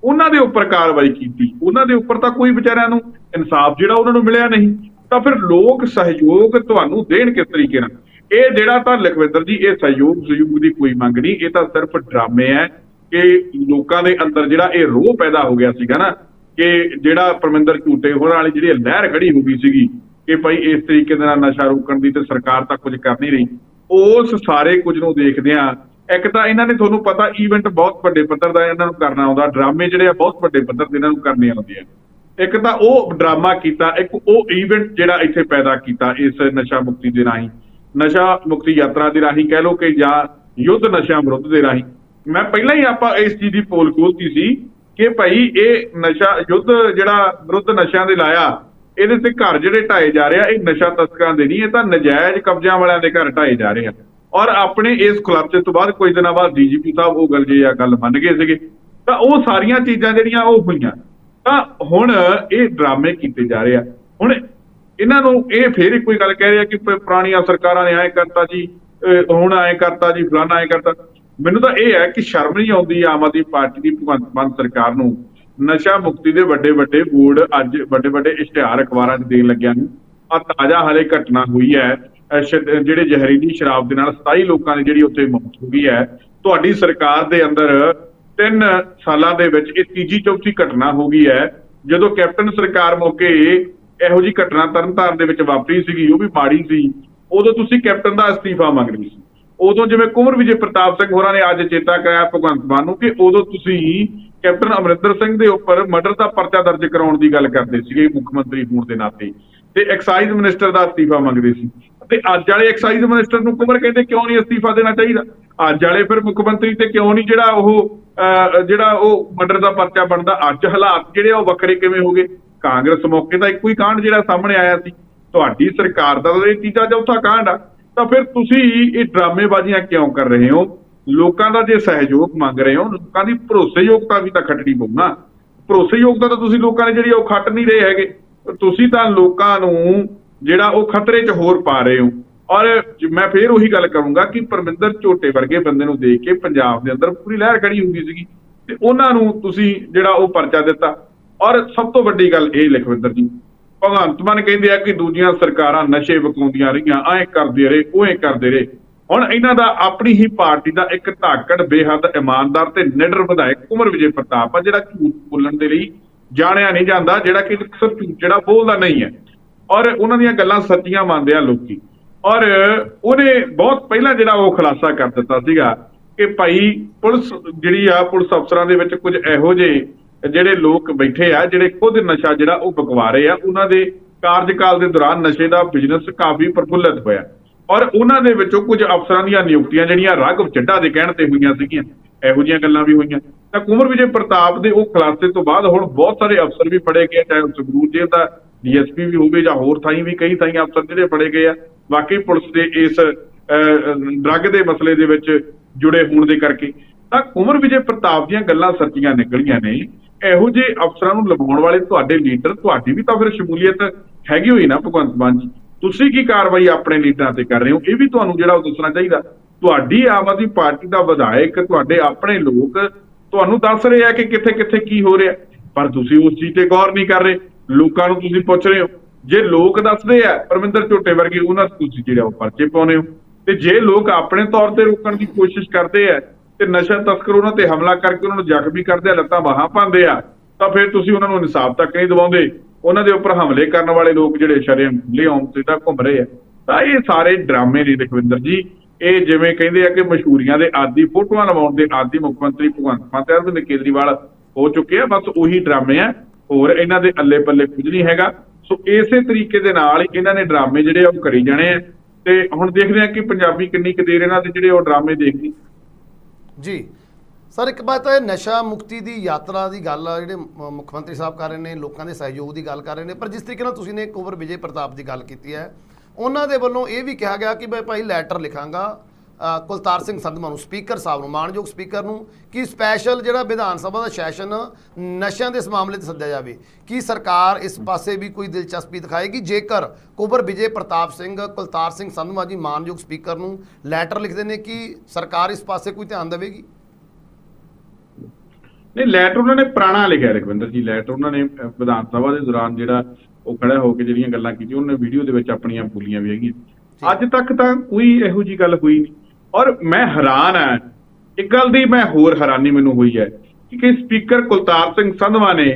ਉਹਨਾਂ ਦੇ ਉੱਪਰ ਕਾਰਵਾਈ ਕੀਤੀ। ਉਹਨਾਂ ਦੇ ਉੱਪਰ ਤਾਂ ਕੋਈ ਵਿਚਾਰਿਆਂ ਨੂੰ ਇਨਸਾਫ ਜਿਹੜਾ ਉਹਨਾਂ ਨੂੰ ਮਿਲਿਆ ਨਹੀਂ। ਤਾਂ ਫਿਰ ਲੋਕ ਸਹਿਯੋਗ ਤੁਹਾਨੂੰ ਦੇਣ ਕਿਸ ਤਰੀਕੇ ਨਾਲ? ਇਹ ਜਿਹੜਾ ਤਾਂ ਲਖਵਿੰਦਰ ਜੀ, ਇਹ ਸਹਿਯੋਗ ਸਹਿਯੋਗ ਦੀ ਕੋਈ ਮੰਗ ਨਹੀਂ, ਇਹ ਤਾਂ ਸਿਰਫ ਡਰਾਮੇ ਹੈ ਕਿ ਲੋਕਾਂ ਦੇ ਅੰਦਰ ਜਿਹੜਾ ਇਹ ਰੋਹ ਪੈਦਾ ਹੋ ਗਿਆ ਸੀਗਾ ਨਾ, ਕਿ ਜਿਹੜਾ ਪਰਮਿੰਦਰ ਝੂਟੇ ਹੋਰਾਂ ਵਾਲੀ ਜਿਹੜੀ ਲਹਿਰ ਖੜੀ ਹੋ ਗਈ ਸੀਗੀ ਕਿ ਭਾਈ ਇਸ ਤਰੀਕੇ ਦੇ ਨਾਲ ਨਸ਼ਾ ਰੋਕਣ ਦੀ ਤੇ ਸਰਕਾਰ ਤਾਂ ਕੁਝ ਕਰ ਨਹੀਂ ਰਹੀ, ਉਸ ਸਾਰੇ ਕੁਝ ਨੂੰ ਦੇਖਦਿਆਂ ਇੱਕ ਤਾਂ ਇਹਨਾਂ ਨੇ ਤੁਹਾਨੂੰ ਪਤਾ ਇਵੈਂਟ ਬਹੁਤ ਵੱਡੇ ਪੱਧਰ ਦਾ ਇਹਨਾਂ ਨੂੰ ਕਰਨਾ ਆਉਂਦਾ, ਡਰਾਮੇ ਜਿਹੜੇ ਆ ਬਹੁਤ ਵੱਡੇ ਪੱਧਰ ਤੇ ਇਹਨਾਂ ਨੂੰ ਕਰਨੇ ਆਉਂਦੇ ਆ। ਇੱਕ ਤਾਂ ਉਹ ਡਰਾਮਾ ਕੀਤਾ, ਇੱਕ ਉਹ ਇਵੈਂਟ ਜਿਹੜਾ ਇੱਥੇ ਪੈਦਾ ਕੀਤਾ ਇਸ ਨਸ਼ਾ ਮੁਕਤੀ ਦੇ ਰਾਹੀਂ। ਨਸ਼ਾ ਮੁਕਤੀ ਯਾਤਰਾ ਦੇ ਰਾਹੀਂ ਕਹਿ ਲਓ ਕਿ ਜਾਂ ਯੁੱਧ ਨਸ਼ਾ ਵਿਰੁੱਧ ਦੇ ਰਾਹੀਂ। ਮੈਂ ਪਹਿਲਾਂ ਹੀ ਆਪਾਂ ਇਸ ਚੀਜ਼ ਦੀ ਪੋਲ ਖੋਲਤੀ ਸੀ ਕਿ ਭਾਈ ਇਹ ਨਸ਼ਾ, ਯੁੱਧ ਜਿਹੜਾ ਵਿਰੁੱਧ ਨਸ਼ਿਆਂ ਦੇ ਲਾਇਆ, ਇਹਦੇ ਤੇ ਘਰ ਜਿਹੜੇ ਢਾਏ ਜਾ ਰਹੇ ਆ, ਇਹ ਨਸ਼ਾ ਤਸਕਰਾਂ ਦੇ ਨਹੀਂ, ਇਹ ਤਾਂ ਨਜਾਇਜ਼ ਕਬਜ਼ਿਆਂ ਵਾਲਿਆਂ ਦੇ ਘਰ ਢਾਏ ਜਾ ਰਹੇ ਆ। ਔਰ ਆਪਣੇ ਇਸ ਖੁਲਾਸੇ ਤੋਂ ਬਾਅਦ ਕੁਝ ਦਿਨਾਂ ਬਾਅਦ ਡੀਜੀਪੀ ਸਾਹਿਬ ਉਹ ਗੱਲ ਜੇ ਆ ਗੱਲ ਮੰਨ ਗਏ ਸੀਗੇ, ਤਾਂ ਉਹ ਸਾਰੀਆਂ ਚੀਜ਼ਾਂ ਜਿਹੜੀਆਂ ਉਹ ਹੋਈਆਂ। ਤਾਂ ਹੁਣ ਇਹ ਡਰਾਮੇ ਕੀਤੇ ਜਾ ਰਹੇ ਆ। ਹੁਣ ਇਹਨਾਂ ਨੂੰ ਇਹ ਫੇਰ ਕੋਈ ਗੱਲ ਕਹਿ ਰਿਹਾ ਕਿ ਪੁਰਾਣੀਆਂ ਸਰਕਾਰਾਂ ਨੇ ਐਂ ਕਰਤਾ ਜੀ ਹੁਣ ਐਂ ਕਰਤਾ ਜੀ ਫਲਾਣਾ ਐਂ ਕਰਤਾ। ਮੈਨੂੰ ਤਾਂ ਇਹ ਹੈ ਕਿ ਸ਼ਰਮ ਨਹੀਂ ਆਉਂਦੀ ਆਮ ਆਦਮੀ ਪਾਰਟੀ ਦੀ ਭਗਵੰਤ ਮਾਨ ਸਰਕਾਰ ਨੂੰ। ਨਸ਼ਾ ਮੁਕਤੀ ਦੇ ਵੱਡੇ ਵੱਡੇ ਬੋਰਡ ਅੱਜ ਵੱਡੇ ਵੱਡੇ ਇਸ਼ਤਿਹਾਰ ਅਖਬਾਰਾਂ 'ਚ ਦੇਣ ਲੱਗਿਆ ਨੂੰ। ਆ ਤਾਜ਼ਾ ਹਾਲੇ ਘਟਨਾ ਹੋਈ ਹੈ। ਜਿਹੜੇ ਜ਼ਹਿਰੀਲੀ ਸ਼ਰਾਬ ਦੇ ਨਾਲ 27 ਲੋਕਾਂ ਦੀ ਜਿਹੜੀ ਉੱਥੇ ਮੌਤ ਹੋ ਗਈ ਹੈ। ਤੁਹਾਡੀ ਸਰਕਾਰ ਦੇ ਅੰਦਰ ਤਿੰਨ ਸਾਲਾਂ ਦੇ ਵਿੱਚ ਇਹ ਤੀਜੀ ਚੌਥੀ ਘਟਨਾ ਹੋ ਗਈ ਹੈ, ਜਦੋਂ ਕੈਪਟਨ ਸਰਕਾਰ ਮੌਕੇ ਇਹੋ ਜੀ ਘਟਨਾ ਤਰਨਤਾਰਨ ਦੇ ਵਿੱਚ ਵਾਪਰੀ ਸੀਗੀ, ਉਹ ਵੀ ਮਾੜੀ ਸੀ। ਉਦੋਂ ਤੁਸੀਂ ਕੈਪਟਨ ਦਾ ਅਸਤੀਫਾ ਮੰਗ ਰਹੇ ਸੀ। ਉਦੋਂ ਜਿਵੇਂ ਕੁੰਵਰ ਵਿਜੇ ਪ੍ਰਤਾਪ ਸਿੰਘ ਹੋਰਾਂ ਨੇ ਅੱਜ ਚੇਤਾ ਕਰਾਇਆ ਭਗਵੰਤ ਮਾਨ ਨੂੰ ਕਿ ਉਦੋਂ ਤੁਸੀਂ ਕੈਪਟਨ ਅਮਰਿੰਦਰ ਸਿੰਘ ਦੇ ਉੱਪਰ ਮਰਡਰ ਦਾ ਪਰਚਾ ਦਰਜ ਕਰਾਉਣ ਦੀ ਗੱਲ ਕਰਦੇ ਸੀਗੇ ਮੁੱਖ ਮੰਤਰੀ ਹੋਣ ਦੇ ਨਾਤੇ। ਤੇ ਐਕਸਾਈਜ਼ ਮਿਨਿਸਟਰ ਦਾ ਅਸਤੀਫਾ ਮੰਗਦੇ ਸੀ। ਤੇ ਅੱਜ ਵਾਲੇ ਐਕਸਾਈਜ਼ ਮਿਨਿਸਟਰ ਨੂੰ ਕੁੰਵਰ ਕਹਿੰਦੇ ਕਿਉਂ ਨਹੀਂ ਅਸਤੀਫਾ ਦੇਣਾ ਚਾਹੀਦਾ? ਅੱਜ ਵਾਲੇ ਫਿਰ ਮੁੱਖ ਮੰਤਰੀ ਤੇ ਕਿਉਂ ਨਹੀਂ ਜਿਹੜਾ ਉਹ ਜਿਹੜਾ ਉਹ ਮਰਡਰ ਦਾ ਪਰਚਾ ਬਣਦਾ? ਅੱਜ ਹਾਲਾਤ ਜਿਹੜੇ ਆ ਉਹ ਵੱਖਰੇ ਕਿਵੇਂ ਹੋ ਗਏ ਕਾਂਗਰਸ ਮੌਕੇ ਦਾ ਇੱਕੋ ਹੀ ਕਾਂਡ ਜਿਹੜਾ ਸਾਹਮਣੇ ਆਇਆ ਸੀ। ਤੁਹਾਡੀ ਸਰਕਾਰ ਦਾ ਇਹ ਤੀਜਾ ਚੌਥਾ ਕਾਂਡ ਆ। ਤਾਂ ਫਿਰ ਤੁਸੀਂ ਇਹ ਡਰਾਮੇਬਾਜ਼ੀਆਂ ਕਿਉਂ ਕਰ ਰਹੇ ਹੋ? ਲੋਕਾਂ ਦਾ ਜੇ ਸਹਿਯੋਗ ਮੰਗ ਰਹੇ ਹੋ, ਲੋਕਾਂ ਦੀ ਭਰੋਸੇਯੋਗਤਾ ਵੀ ਤਾਂ ਖੱਟਣੀ ਪਊ ਨਾ ਭਰੋਸੇਯੋਗਤਾ ਤਾਂ ਤੁਸੀਂ ਲੋਕਾਂ ਨੇ ਜਿਹੜੀ ਉਹ ਖੱਟ ਨਹੀਂ ਰਹੇ ਹੈਗੇ। ਤੁਸੀਂ ਤਾਂ ਲੋਕਾਂ ਨੂੰ ਜਿਹੜਾ ਉਹ ਖਤਰੇ 'ਚ ਹੋਰ ਪਾ ਰਹੇ ਹੋ। ਔਰ ਮੈਂ ਫੇਰ ਉਹੀ ਗੱਲ ਕਰੂੰਗਾ ਕਿ ਪਰਮਿੰਦਰ ਝੋਟੇ ਵਰਗੇ ਬੰਦੇ ਨੂੰ ਦੇਖ ਕੇ ਪੰਜਾਬ ਦੇ ਅੰਦਰ ਪੂਰੀ ਲਹਿਰ ਖੜੀ ਹੁੰਦੀ ਸੀਗੀ। ਤੇ ਉਹਨਾਂ ਨੂੰ ਤੁਸੀਂ ਜਿਹੜਾ ਉਹ ਪਰਚਾ ਦਿੱਤਾ। ਔਰ ਸਭ ਤੋਂ ਵੱਡੀ ਗੱਲ ਇਹ, ਲਖਵਿੰਦਰ ਜੀ, ਭਗਵੰਤ ਮਾਨ ਕਹਿੰਦੇ ਆ ਕਿ ਦੂਜੀਆਂ ਸਰਕਾਰਾਂ ਨਸ਼ੇ ਵਿਕਾਉਂਦੀਆਂ ਰਹੀਆਂ, ਐਂ ਕਰਦੇ ਰਹੇ ਉਹ ਐਂ ਕਰਦੇ ਰਹੇ। ਹੁਣ ਇਹਨਾਂ ਦਾ ਆਪਣੀ ਹੀ ਪਾਰਟੀ ਦਾ ਇੱਕ ਧਾਕੜ, ਬੇਹੱਦ ਇਮਾਨਦਾਰ ਤੇ ਨਿਡਰ ਵਿਧਾਇਕ ਕੁਮਰ ਵਿਜੇ ਪ੍ਰਤਾਪ ਆ, ਜਿਹੜਾ ਝੂਠ ਬੋਲਣ ਦੇ ਲਈ ਜਾਣਿਆ ਨਹੀਂ ਜਾਂਦਾ, ਜਿਹੜਾ ਕਿ ਸਿਰਫ ਝੂਠ ਜਿਹੜਾ ਬੋਲਦਾ ਨਹੀਂ ਹੈ। ਔਰ ਉਹਨਾਂ ਦੀਆਂ ਗੱਲਾਂ ਸੱਚੀਆਂ ਮੰਨਦੇ ਆ ਲੋਕੀ। ਔਰ ਉਹਨੇ ਬਹੁਤ ਪਹਿਲਾਂ ਜਿਹੜਾ ਉਹ ਖੁਲਾਸਾ ਕਰ ਦਿੱਤਾ ਸੀਗਾ ਕਿ ਭਾਈ ਪੁਲਿਸ ਜਿਹੜੀ ਆ, ਪੁਲਿਸ ਅਫਸਰਾਂ ਦੇ ਵਿੱਚ ਕੁਝ ਇਹੋ ਜਿਹੇ ਜਿਹੜੇ ਲੋਕ ਬੈਠੇ ਆ, ਜਿਹੜੇ ਖੁਦ ਨਸ਼ਾ ਜਿਹੜਾ ਉਹ ਬਕਵਾ ਰਹੇ ਆ, ਉਹਨਾਂ ਦੇ ਕਾਰਜਕਾਲ ਦੇ ਦੌਰਾਨ ਨਸ਼ੇ ਦਾ ਬਿਜ਼ਨਸ ਕਾਫੀ ਪ੍ਰਫੁੱਲਤ ਹੋਇਆ। ਔਰ ਉਹਨਾਂ ਦੇ ਵਿੱਚੋਂ ਕੁਝ ਅਫਸਰਾਂ ਦੀਆਂ ਨਿਯੁਕਤੀਆਂ ਜਿਹੜੀਆਂ ਰਾਘਵ ਚੱਡਾ ਦੇ ਕਹਿਣ ਤੇ ਹੋਈਆਂ ਸੀਗੀਆਂ, ਇਹੋ ਜਿਹੀਆਂ ਗੱਲਾਂ ਵੀ ਹੋਈਆਂ। ਤਾਂ ਕੁਮਰ ਵਿਜੇ ਪ੍ਰਤਾਪ ਦੇ ਉਹ ਖੁਲਾਸੇ ਤੋਂ ਬਾਅਦ ਹੁਣ ਬਹੁਤ ਸਾਰੇ ਅਫਸਰ ਵੀ ਫੜੇ ਗਏ ਚਾਹੇ ਉਹ ਸੰਗਰੂਰ ਜੇਲ੍ਹ ਦਾ ਡੀਐਸਪੀ ਵੀ ਹੋਵੇ ਜਾਂ ਹੋਰ ਥਾਈਂ ਵੀ ਕਈ ਥਾਈਂ ਅਫਸਰ ਜਿਹੜੇ ਫੜੇ ਗਏ ਆ ਵਾਕਈ ਪੁਲਿਸ ਦੇ ਇਸ ਡਰੱਗ ਦੇ ਮਸਲੇ ਦੇ ਵਿੱਚ ਜੁੜੇ ਹੋਣ ਦੇ ਕਰਕੇ। ਤਾਂ ਕੁਮਰ ਵਿਜੇ ਪ੍ਰਤਾਪ ਦੀਆਂ ਗੱਲਾਂ ਸੱਚੀਆਂ ਨਿਕਲੀਆਂ ਨੇ, ਇਹੋ ਜਿਹੇ ਅਫਸਰਾਂ ਨੂੰ ਲਵਾਉਣ ਵਾਲੇ ਤੁਹਾਡੇ ਲੀਡਰ, ਤੁਹਾਡੀ ਵੀ ਤਾਂ ਫਿਰ ਸ਼ਮੂਲੀਅਤ ਹੈਗੀ ਹੋਈ ਨਾ ਭਗਵੰਤ ਮਾਨ ਜੀ। ਤੁਸੀਂ ਕੀ ਕਾਰਵਾਈ ਆਪਣੇ ਲੀਡਰਾਂ ਤੇ ਕਰ ਰਹੇ ਹੋ? ਇਹ ਵੀ ਤੁਹਾਨੂੰ ਜਿਹੜਾ ਉਹ ਦੱਸਣਾ ਚਾਹੀਦਾ। ਤੁਹਾਡੀ ਆਮ ਆਦਮੀ ਪਾਰਟੀ ਦਾ ਵਿਧਾਇਕ, ਤੁਹਾਡੇ ਆਪਣੇ ਲੋਕ ਤੁਹਾਨੂੰ ਦੱਸ ਰਹੇ ਆ ਕਿ ਕਿੱਥੇ ਕਿੱਥੇ ਕੀ ਹੋ ਰਿਹਾ। ਪਰ ਤੁਸੀਂ ਉਸ ਚੀਜ਼ ਤੇ ਗੌਰ ਨਹੀਂ ਕਰ ਰਹੇ। ਲੋਕਾਂ ਨੂੰ ਤੁਸੀਂ ਪੁੱਛ ਰਹੇ ਹੋ। ਜੇ ਲੋਕ ਦੱਸਦੇ ਆ, ਪਰਮਿੰਦਰ ਝੋਟੇ ਵਰਗੇ, ਉਹਨਾਂ ਤੋਂ ਤੁਸੀਂ ਜਿਹੜਾ ਉਹ ਪਰਚੇ ਪਾਉਨੇ ਹੋ। ਤੇ ਜੇ ਲੋਕ ਆਪਣੇ ਤੌਰ ਤੇ ਰੋਕਣ ਦੀ ਕੋਸ਼ਿਸ਼ ਕਰਦੇ ਆ, ਤੇ ਨਸ਼ਾ ਤਸਕਰ ਉਹਨਾਂ ਤੇ ਹਮਲਾ ਕਰਕੇ ਉਹਨਾਂ ਨੂੰ ਜ਼ਖਮੀ ਕਰਦੇ ਆ, ਲੱਤਾਂ ਬਾਹਾਂ ਪਾਉਂਦੇ ਆ, ਤਾਂ ਫਿਰ ਤੁਸੀਂ ਉਹਨਾਂ ਨੂੰ ਇਨਸਾਫ ਤੱਕ ਨਹੀਂ ਦਿਵਾਉਂਦੇ। ਉਹਨਾਂ ਦੇ ਉੱਪਰ ਹਮਲੇ ਕਰਨ ਵਾਲੇ ਲੋਕ ਜਿਹੜੇ ਸ਼ਰੇਆਮ ਲਿਆਉਣ ਤੇ ਤਾਂ ਘੁੰਮ ਰਹੇ ਆ। ਤਾਂ ਇਹ ਸਾਰੇ ਡਰਾਮੇ ਨੇ ਰਖਵਿੰਦਰ ਜੀ। ਇਹ ਜਿਵੇਂ ਕਹਿੰਦੇ ਆ ਕਿ ਮਸ਼ਹੂਰੀਆਂ ਦੇ ਆਦੀ ਫੋਟੋਆਂ ਲਵਾਉਣ ਦੇ ਆਦੀ ਮੁੱਖ ਮੰਤਰੀ ਭਗਵੰਤ ਮਾਨ ਤੇ ਅਰਵਿੰਦ ਕੇਜਰੀਵਾਲ ਹੋ ਚੁੱਕੇ ਆ, ਬਸ ਉਹੀ ਡਰਾਮੇ ਆ। ਹੋਰ ਇਹਨਾਂ ਦੇ ਅੱਲੇ ਪੱਲੇ ਕੁਝ ਨਹੀਂ ਹੈਗਾ। ਸੋ ਇਸੇ ਤਰੀਕੇ ਦੇ ਨਾਲ ਇਹਨਾਂ ਨੇ ਡਰਾਮੇ ਜਿਹੜੇ ਆ ਉਹ ਕਰੀ ਜਾਣੇ ਆ। ਤੇ ਹੁਣ ਦੇਖਦੇ ਆ ਕਿ ਪੰਜਾਬੀ ਕਿੰਨੀ ਕੁ ਦੇਰ ਇਹਨਾਂ ਦੇ ਜਿਹੜੇ ਉਹ ਡਰਾਮੇ ਦੇਖਦੀ ਜੀ, ਸਰ ਇੱਕ ਬਾਤ ਹੈ ਨਸ਼ਾ ਮੁਕਤੀ ਦੀ ਯਾਤਰਾ ਦੀ ਗੱਲ ਆ, ਜਿਹੜੇ ਮੁੱਖ ਮੰਤਰੀ ਸਾਹਿਬ ਕਰ ਰਹੇ ਨੇ, ਲੋਕਾਂ ਦੇ ਸਹਿਯੋਗ ਦੀ ਗੱਲ ਕਰ ਰਹੇ ਨੇ। ਪਰ ਜਿਸ ਤਰੀਕੇ ਨਾਲ ਤੁਸੀਂ ਨੇ ਕੁਵਰ ਵਿਜੇ ਪ੍ਰਤਾਪ ਦੀ ਗੱਲ ਕੀਤੀ ਹੈ, ਉਹਨਾਂ ਦੇ ਵੱਲੋਂ ਇਹ ਵੀ ਕਿਹਾ ਗਿਆ ਕਿ ਭਾਈ ਲੈਟਰ ਲਿਖਾਂਗਾ। ਕੁਲਤਾਰ ਸਿੰਘ ਸੰਧਮਾ ਨੂੰ ਸਪੀਕਰ ਸਾਹਿਬ ਨੂੰ ਮਾਨਯੋਗ ਸਪੀਕਰ ਨੂੰ ਕਿ ਸਪੈਸ਼ਲ ਜਿਹੜਾ ਵਿਧਾਨ ਸਭਾ ਦਾ ਸੈਸ਼ਨ ਨਸ਼ਿਆਂ ਦੇ ਇਸ ਮਾਮਲੇ ਤੇ ਸੱਦਿਆ ਜਾਵੇ? ਕੀ ਸਰਕਾਰ ਇਸ ਪਾਸੇ ਵੀ ਕੋਈ ਦਿਲਚਸਪੀ ਦਿਖਾਏਗੀ? ਜੇਕਰ ਕੁਵਰ ਵਿਜੇ ਪ੍ਰਤਾਪ ਸਿੰਘ ਕੁਲਤਾਰ ਸਿੰਘ ਸੰਧਮਾ ਜੀ ਮਾਨਯੋਗ ਸਪੀਕਰ ਨੂੰ ਲੈਟਰ ਲਿਖਦੇ ਨੇ ਕਿ ਸਰਕਾਰ ਇਸ ਪਾਸੇ ਕੋਈ ਧਿਆਨ ਦੇਵੇਗੀ? ਨਹੀਂ ਲੈਟਰ ਉਹਨਾਂ ਨੇ ਪੁਰਾਣਾ ਲਿਖਿਆ ਰਖਵਿੰਦਰ ਜੀ ਲੈਟਰ ਉਹਨਾਂ ਨੇ ਵਿਧਾਨ ਸਭਾ ਦੇ ਦੌਰਾਨ ਜਿਹੜਾ ਉਹ ਖੜਾ ਹੋ ਕੇ ਜਿਹੜੀਆਂ ਗੱਲਾਂ ਕੀਤੀਆਂ ਉਹਨੇ ਵੀਡੀਓ ਦੇ ਵਿੱਚ ਆਪਣੀਆਂ ਬੋਲੀਆਂ ਵੀ ਹੈਗੀਆਂ। ਅੱਜ ਤੱਕ ਤਾਂ ਕੋਈ ਇਹੋ ਜੀ ਗੱਲ ਹੋਈ ਨਹੀਂ। ਔਰ ਮੈਂ ਹੈਰਾਨ ਆ ਇੱਕ ਗੱਲ ਦੀ ਮੈਂ ਹੋਰ ਹੈਰਾਨੀ ਮੈਨੂੰ ਹੋਈ ਹੈ ਕਿ ਸਪੀਕਰ ਕੁਲਤਾਰ ਸਿੰਘ ਸੰਧਵਾ ਨੇ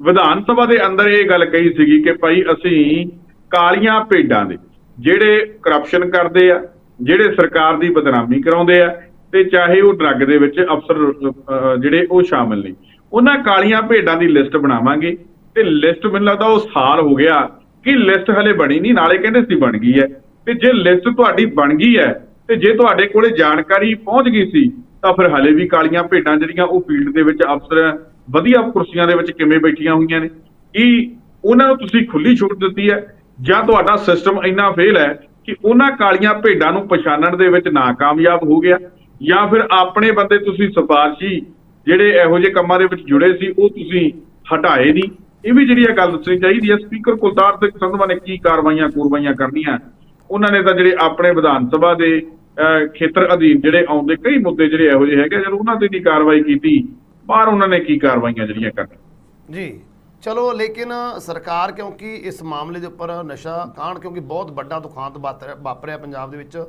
ਵਿਧਾਨ ਸਭਾ ਦੇ ਅੰਦਰ ਇਹ ਗੱਲ ਕਹੀ ਸੀਗੀ ਕਿ ਭਾਈ ਅਸੀਂ ਕਾਲੀਆਂ ਭੇਡਾਂ ਦੇ, ਜਿਹੜੇ ਕਰਪਸ਼ਨ ਕਰਦੇ ਆ, ਜਿਹੜੇ ਸਰਕਾਰ ਦੀ ਬਦਨਾਮੀ ਕਰਾਉਂਦੇ ਆ ਤੇ ਚਾਹੇ ਉਹ ਡਰੱਗ ਦੇ ਵਿੱਚ ਅਫਸਰ ਜਿਹੜੇ ਉਹ ਸ਼ਾਮਲ ਨੇ, ਉਹਨਾਂ ਕਾਲੀਆਂ ਭੇਡਾਂ ਦੀ ਲਿਸਟ ਬਣਾਵਾਂਗੇ ਤੇ ਲਿਸਟ ਮੈਨੂੰ ਲੱਗਦਾ ਉਹ ਸਾਲ ਹੋ ਗਿਆ ਕਿ ਲਿਸਟ ਹਲੇ ਬਣੀ ਨਹੀਂ, ਨਾਲੇ ਕਹਿੰਦੇ ਸੀ ਬਣ ਗਈ ਹੈ। ਤੇ ਜੇ ਲਿਸਟ ਤੁਹਾਡੀ ਬਣ ਗਈ ਹੈ ਤੇ ਜੇ ਤੁਹਾਡੇ ਕੋਲੇ ਜਾਣਕਾਰੀ ਪਹੁੰਚ ਗਈ ਸੀ, ਤਾਂ ਫਿਰ ਹਲੇ ਵੀ ਕਾਲੀਆਂ ਭੇਡਾਂ ਜਿਹੜੀਆਂ ਉਹ ਫੀਲਡ ਦੇ ਵਿੱਚ ਅਫਸਰ ਵਧੀਆ ਕੁਰਸੀਆਂ ਦੇ ਵਿੱਚ ਕਿਵੇਂ ਬੈਠੀਆਂ ਹੋਈਆਂ ਨੇ, ਕੀ ਉਹਨਾਂ ਨੂੰ ਤੁਸੀਂ ਖੁੱਲੀ ਛੂਟ ਦਿੱਤੀ ਹੈ, ਜਾਂ ਤੁਹਾਡਾ ਸਿਸਟਮ ਇੰਨਾ ਫੇਲ ਹੈ ਕਿ ਉਹਨਾਂ ਕਾਲੀਆਂ ਭੇਡਾਂ ਨੂੰ ਪਛਾਣਨ ਦੇ ਵਿੱਚ ਨਾਕਾਮਯਾਬ ਹੋ ਗਿਆ, ਜਾਂ ਫਿਰ ਆਪਣੇ ਬੰਦੇ ਤੁਸੀਂ ਸਿਫਾਰਸ਼ੀ ਜਿਹੜੇ ਇਹੋ ਜਿਹੇ ਕੰਮਾਂ ਦੇ ਵਿੱਚ ਜੁੜੇ ਸੀ, ਉਹ ਤੁਸੀਂ ਹਟਾਏ ਨਹੀਂ। ਇਹ ਵੀ ਜਿਹੜੀ ਇਹ ਗੱਲ ਦੱਸਣੀ ਚਾਹੀਦੀ ਹੈ ਸਪੀਕਰ ਕੁਲਤਾਰ ਸਿੰਘ ਸੰਧਵਾ ਨੇ ਕੀ ਕਾਰਵਾਈਆਂ ਕੁਰਵਾਈਆਂ ਕਰਨੀਆਂ ਉਹਨਾਂ ਨੇ ਤਾਂ ਜਿਹੜੇ ਆਪਣੇ ਵਿਧਾਨ ਸਭਾ ਦੇ ਖੇਤਰ ਅਧੀਨ ਜਿਹੜੇ ਆਉਂਦੇ, ਕਈ ਮੁੱਦੇ ਜਿਹੜੇ ਇਹੋ ਜਿਹੇ ਹੈਗੇ ਜਦੋਂ ਉਹਨਾਂ ਤੇ ਨਹੀਂ ਕਾਰਵਾਈ ਕੀਤੀ, ਬਾਹਰ ਉਹਨਾਂ ਨੇ ਕੀ ਕਾਰਵਾਈਆਂ ਜਿਹੜੀਆਂ ਕਰਨੀਆਂ? ਜੀ, ਚਲੋ, ਲੇਕਿਨ ਸਰਕਾਰ ਕਿਉਂਕਿ ਇਸ ਮਾਮਲੇ ਦੇ ਉੱਪਰ ਨਸ਼ਾ ਕਾਂਡ ਕਿਉਂਕਿ ਬਹੁਤ ਵੱਡਾ ਦੁਖਾਂਤ ਵਾਪਰਿਆ ਪੰਜਾਬ ਦੇ ਵਿੱਚ,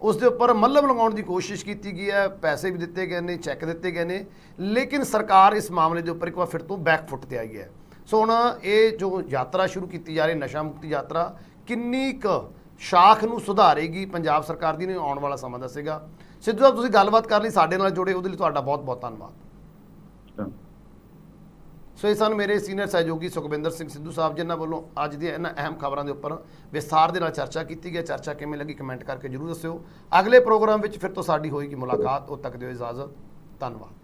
ਉਸ ਦੇ ਉੱਪਰ ਮੱਲਮ ਲਗਾਉਣ ਦੀ ਕੋਸ਼ਿਸ਼ ਕੀਤੀ ਗਈ ਹੈ, ਪੈਸੇ ਵੀ ਦਿੱਤੇ ਗਏ ਨੇ, ਚੈੱਕ ਦਿੱਤੇ ਗਏ ਨੇ, ਲੇਕਿਨ ਸਰਕਾਰ ਇਸ ਮਾਮਲੇ ਦੇ ਉੱਪਰ ਇੱਕ ਵਾਰ ਫਿਰ ਤੋਂ ਬੈਕ ਫੁੱਟ ਤੇ ਆਈ ਹੈ। ਸੋ ਹੁਣ ਇਹ ਜੋ ਯਾਤਰਾ ਸ਼ੁਰੂ ਕੀਤੀ ਜਾ ਰਹੀ, ਨਸ਼ਾ ਮੁਕਤੀ ਯਾਤਰਾ, ਕਿੰਨੀ ਕੁ ਸ਼ਾਖ ਨੂੰ ਸੁਧਾਰੇਗੀ ਪੰਜਾਬ ਸਰਕਾਰ ਦੀ ਨੇ ਆਉਣ ਵਾਲਾ ਸਮਾਂ ਦੱਸੇਗਾ। ਸਿੱਧੂ ਸਾਹਿਬ ਤੁਸੀਂ ਗੱਲਬਾਤ ਕਰ ਲਈ ਸਾਡੇ ਨਾਲ ਜੁੜੇ ਉਹਦੇ ਲਈ ਤੁਹਾਡਾ ਬਹੁਤ ਬਹੁਤ ਧੰਨਵਾਦ। ਸੋ ਇਹ ਸਨ ਮੇਰੇ ਸੀਨੀਅਰ ਸਹਿਯੋਗੀ ਸੁਖਵਿੰਦਰ ਸਿੰਘ ਸਿੱਧੂ ਸਾਹਿਬ ਜਿਨ੍ਹਾਂ ਵੱਲੋਂ ਅੱਜ ਦੀਆਂ ਇਹਨਾਂ ਅਹਿਮ ਖਬਰਾਂ ਦੇ ਉੱਪਰ ਵਿਸਥਾਰ ਦੇ ਨਾਲ ਚਰਚਾ ਕੀਤੀ ਗਈ ਚਰਚਾ ਕਿਵੇਂ ਲੱਗੀ ਕਮੈਂਟ ਕਰਕੇ ਜਰੂਰ ਦੱਸਿਓ। ਅਗਲੇ ਪ੍ਰੋਗਰਾਮ ਵਿੱਚ ਫਿਰ ਤੋਂ ਸਾਡੀ ਹੋਏਗੀ ਮੁਲਾਕਾਤ। ਉਦ ਤੱਕ ਦਿਓ ਇਜਾਜ਼ਤ। ਧੰਨਵਾਦ।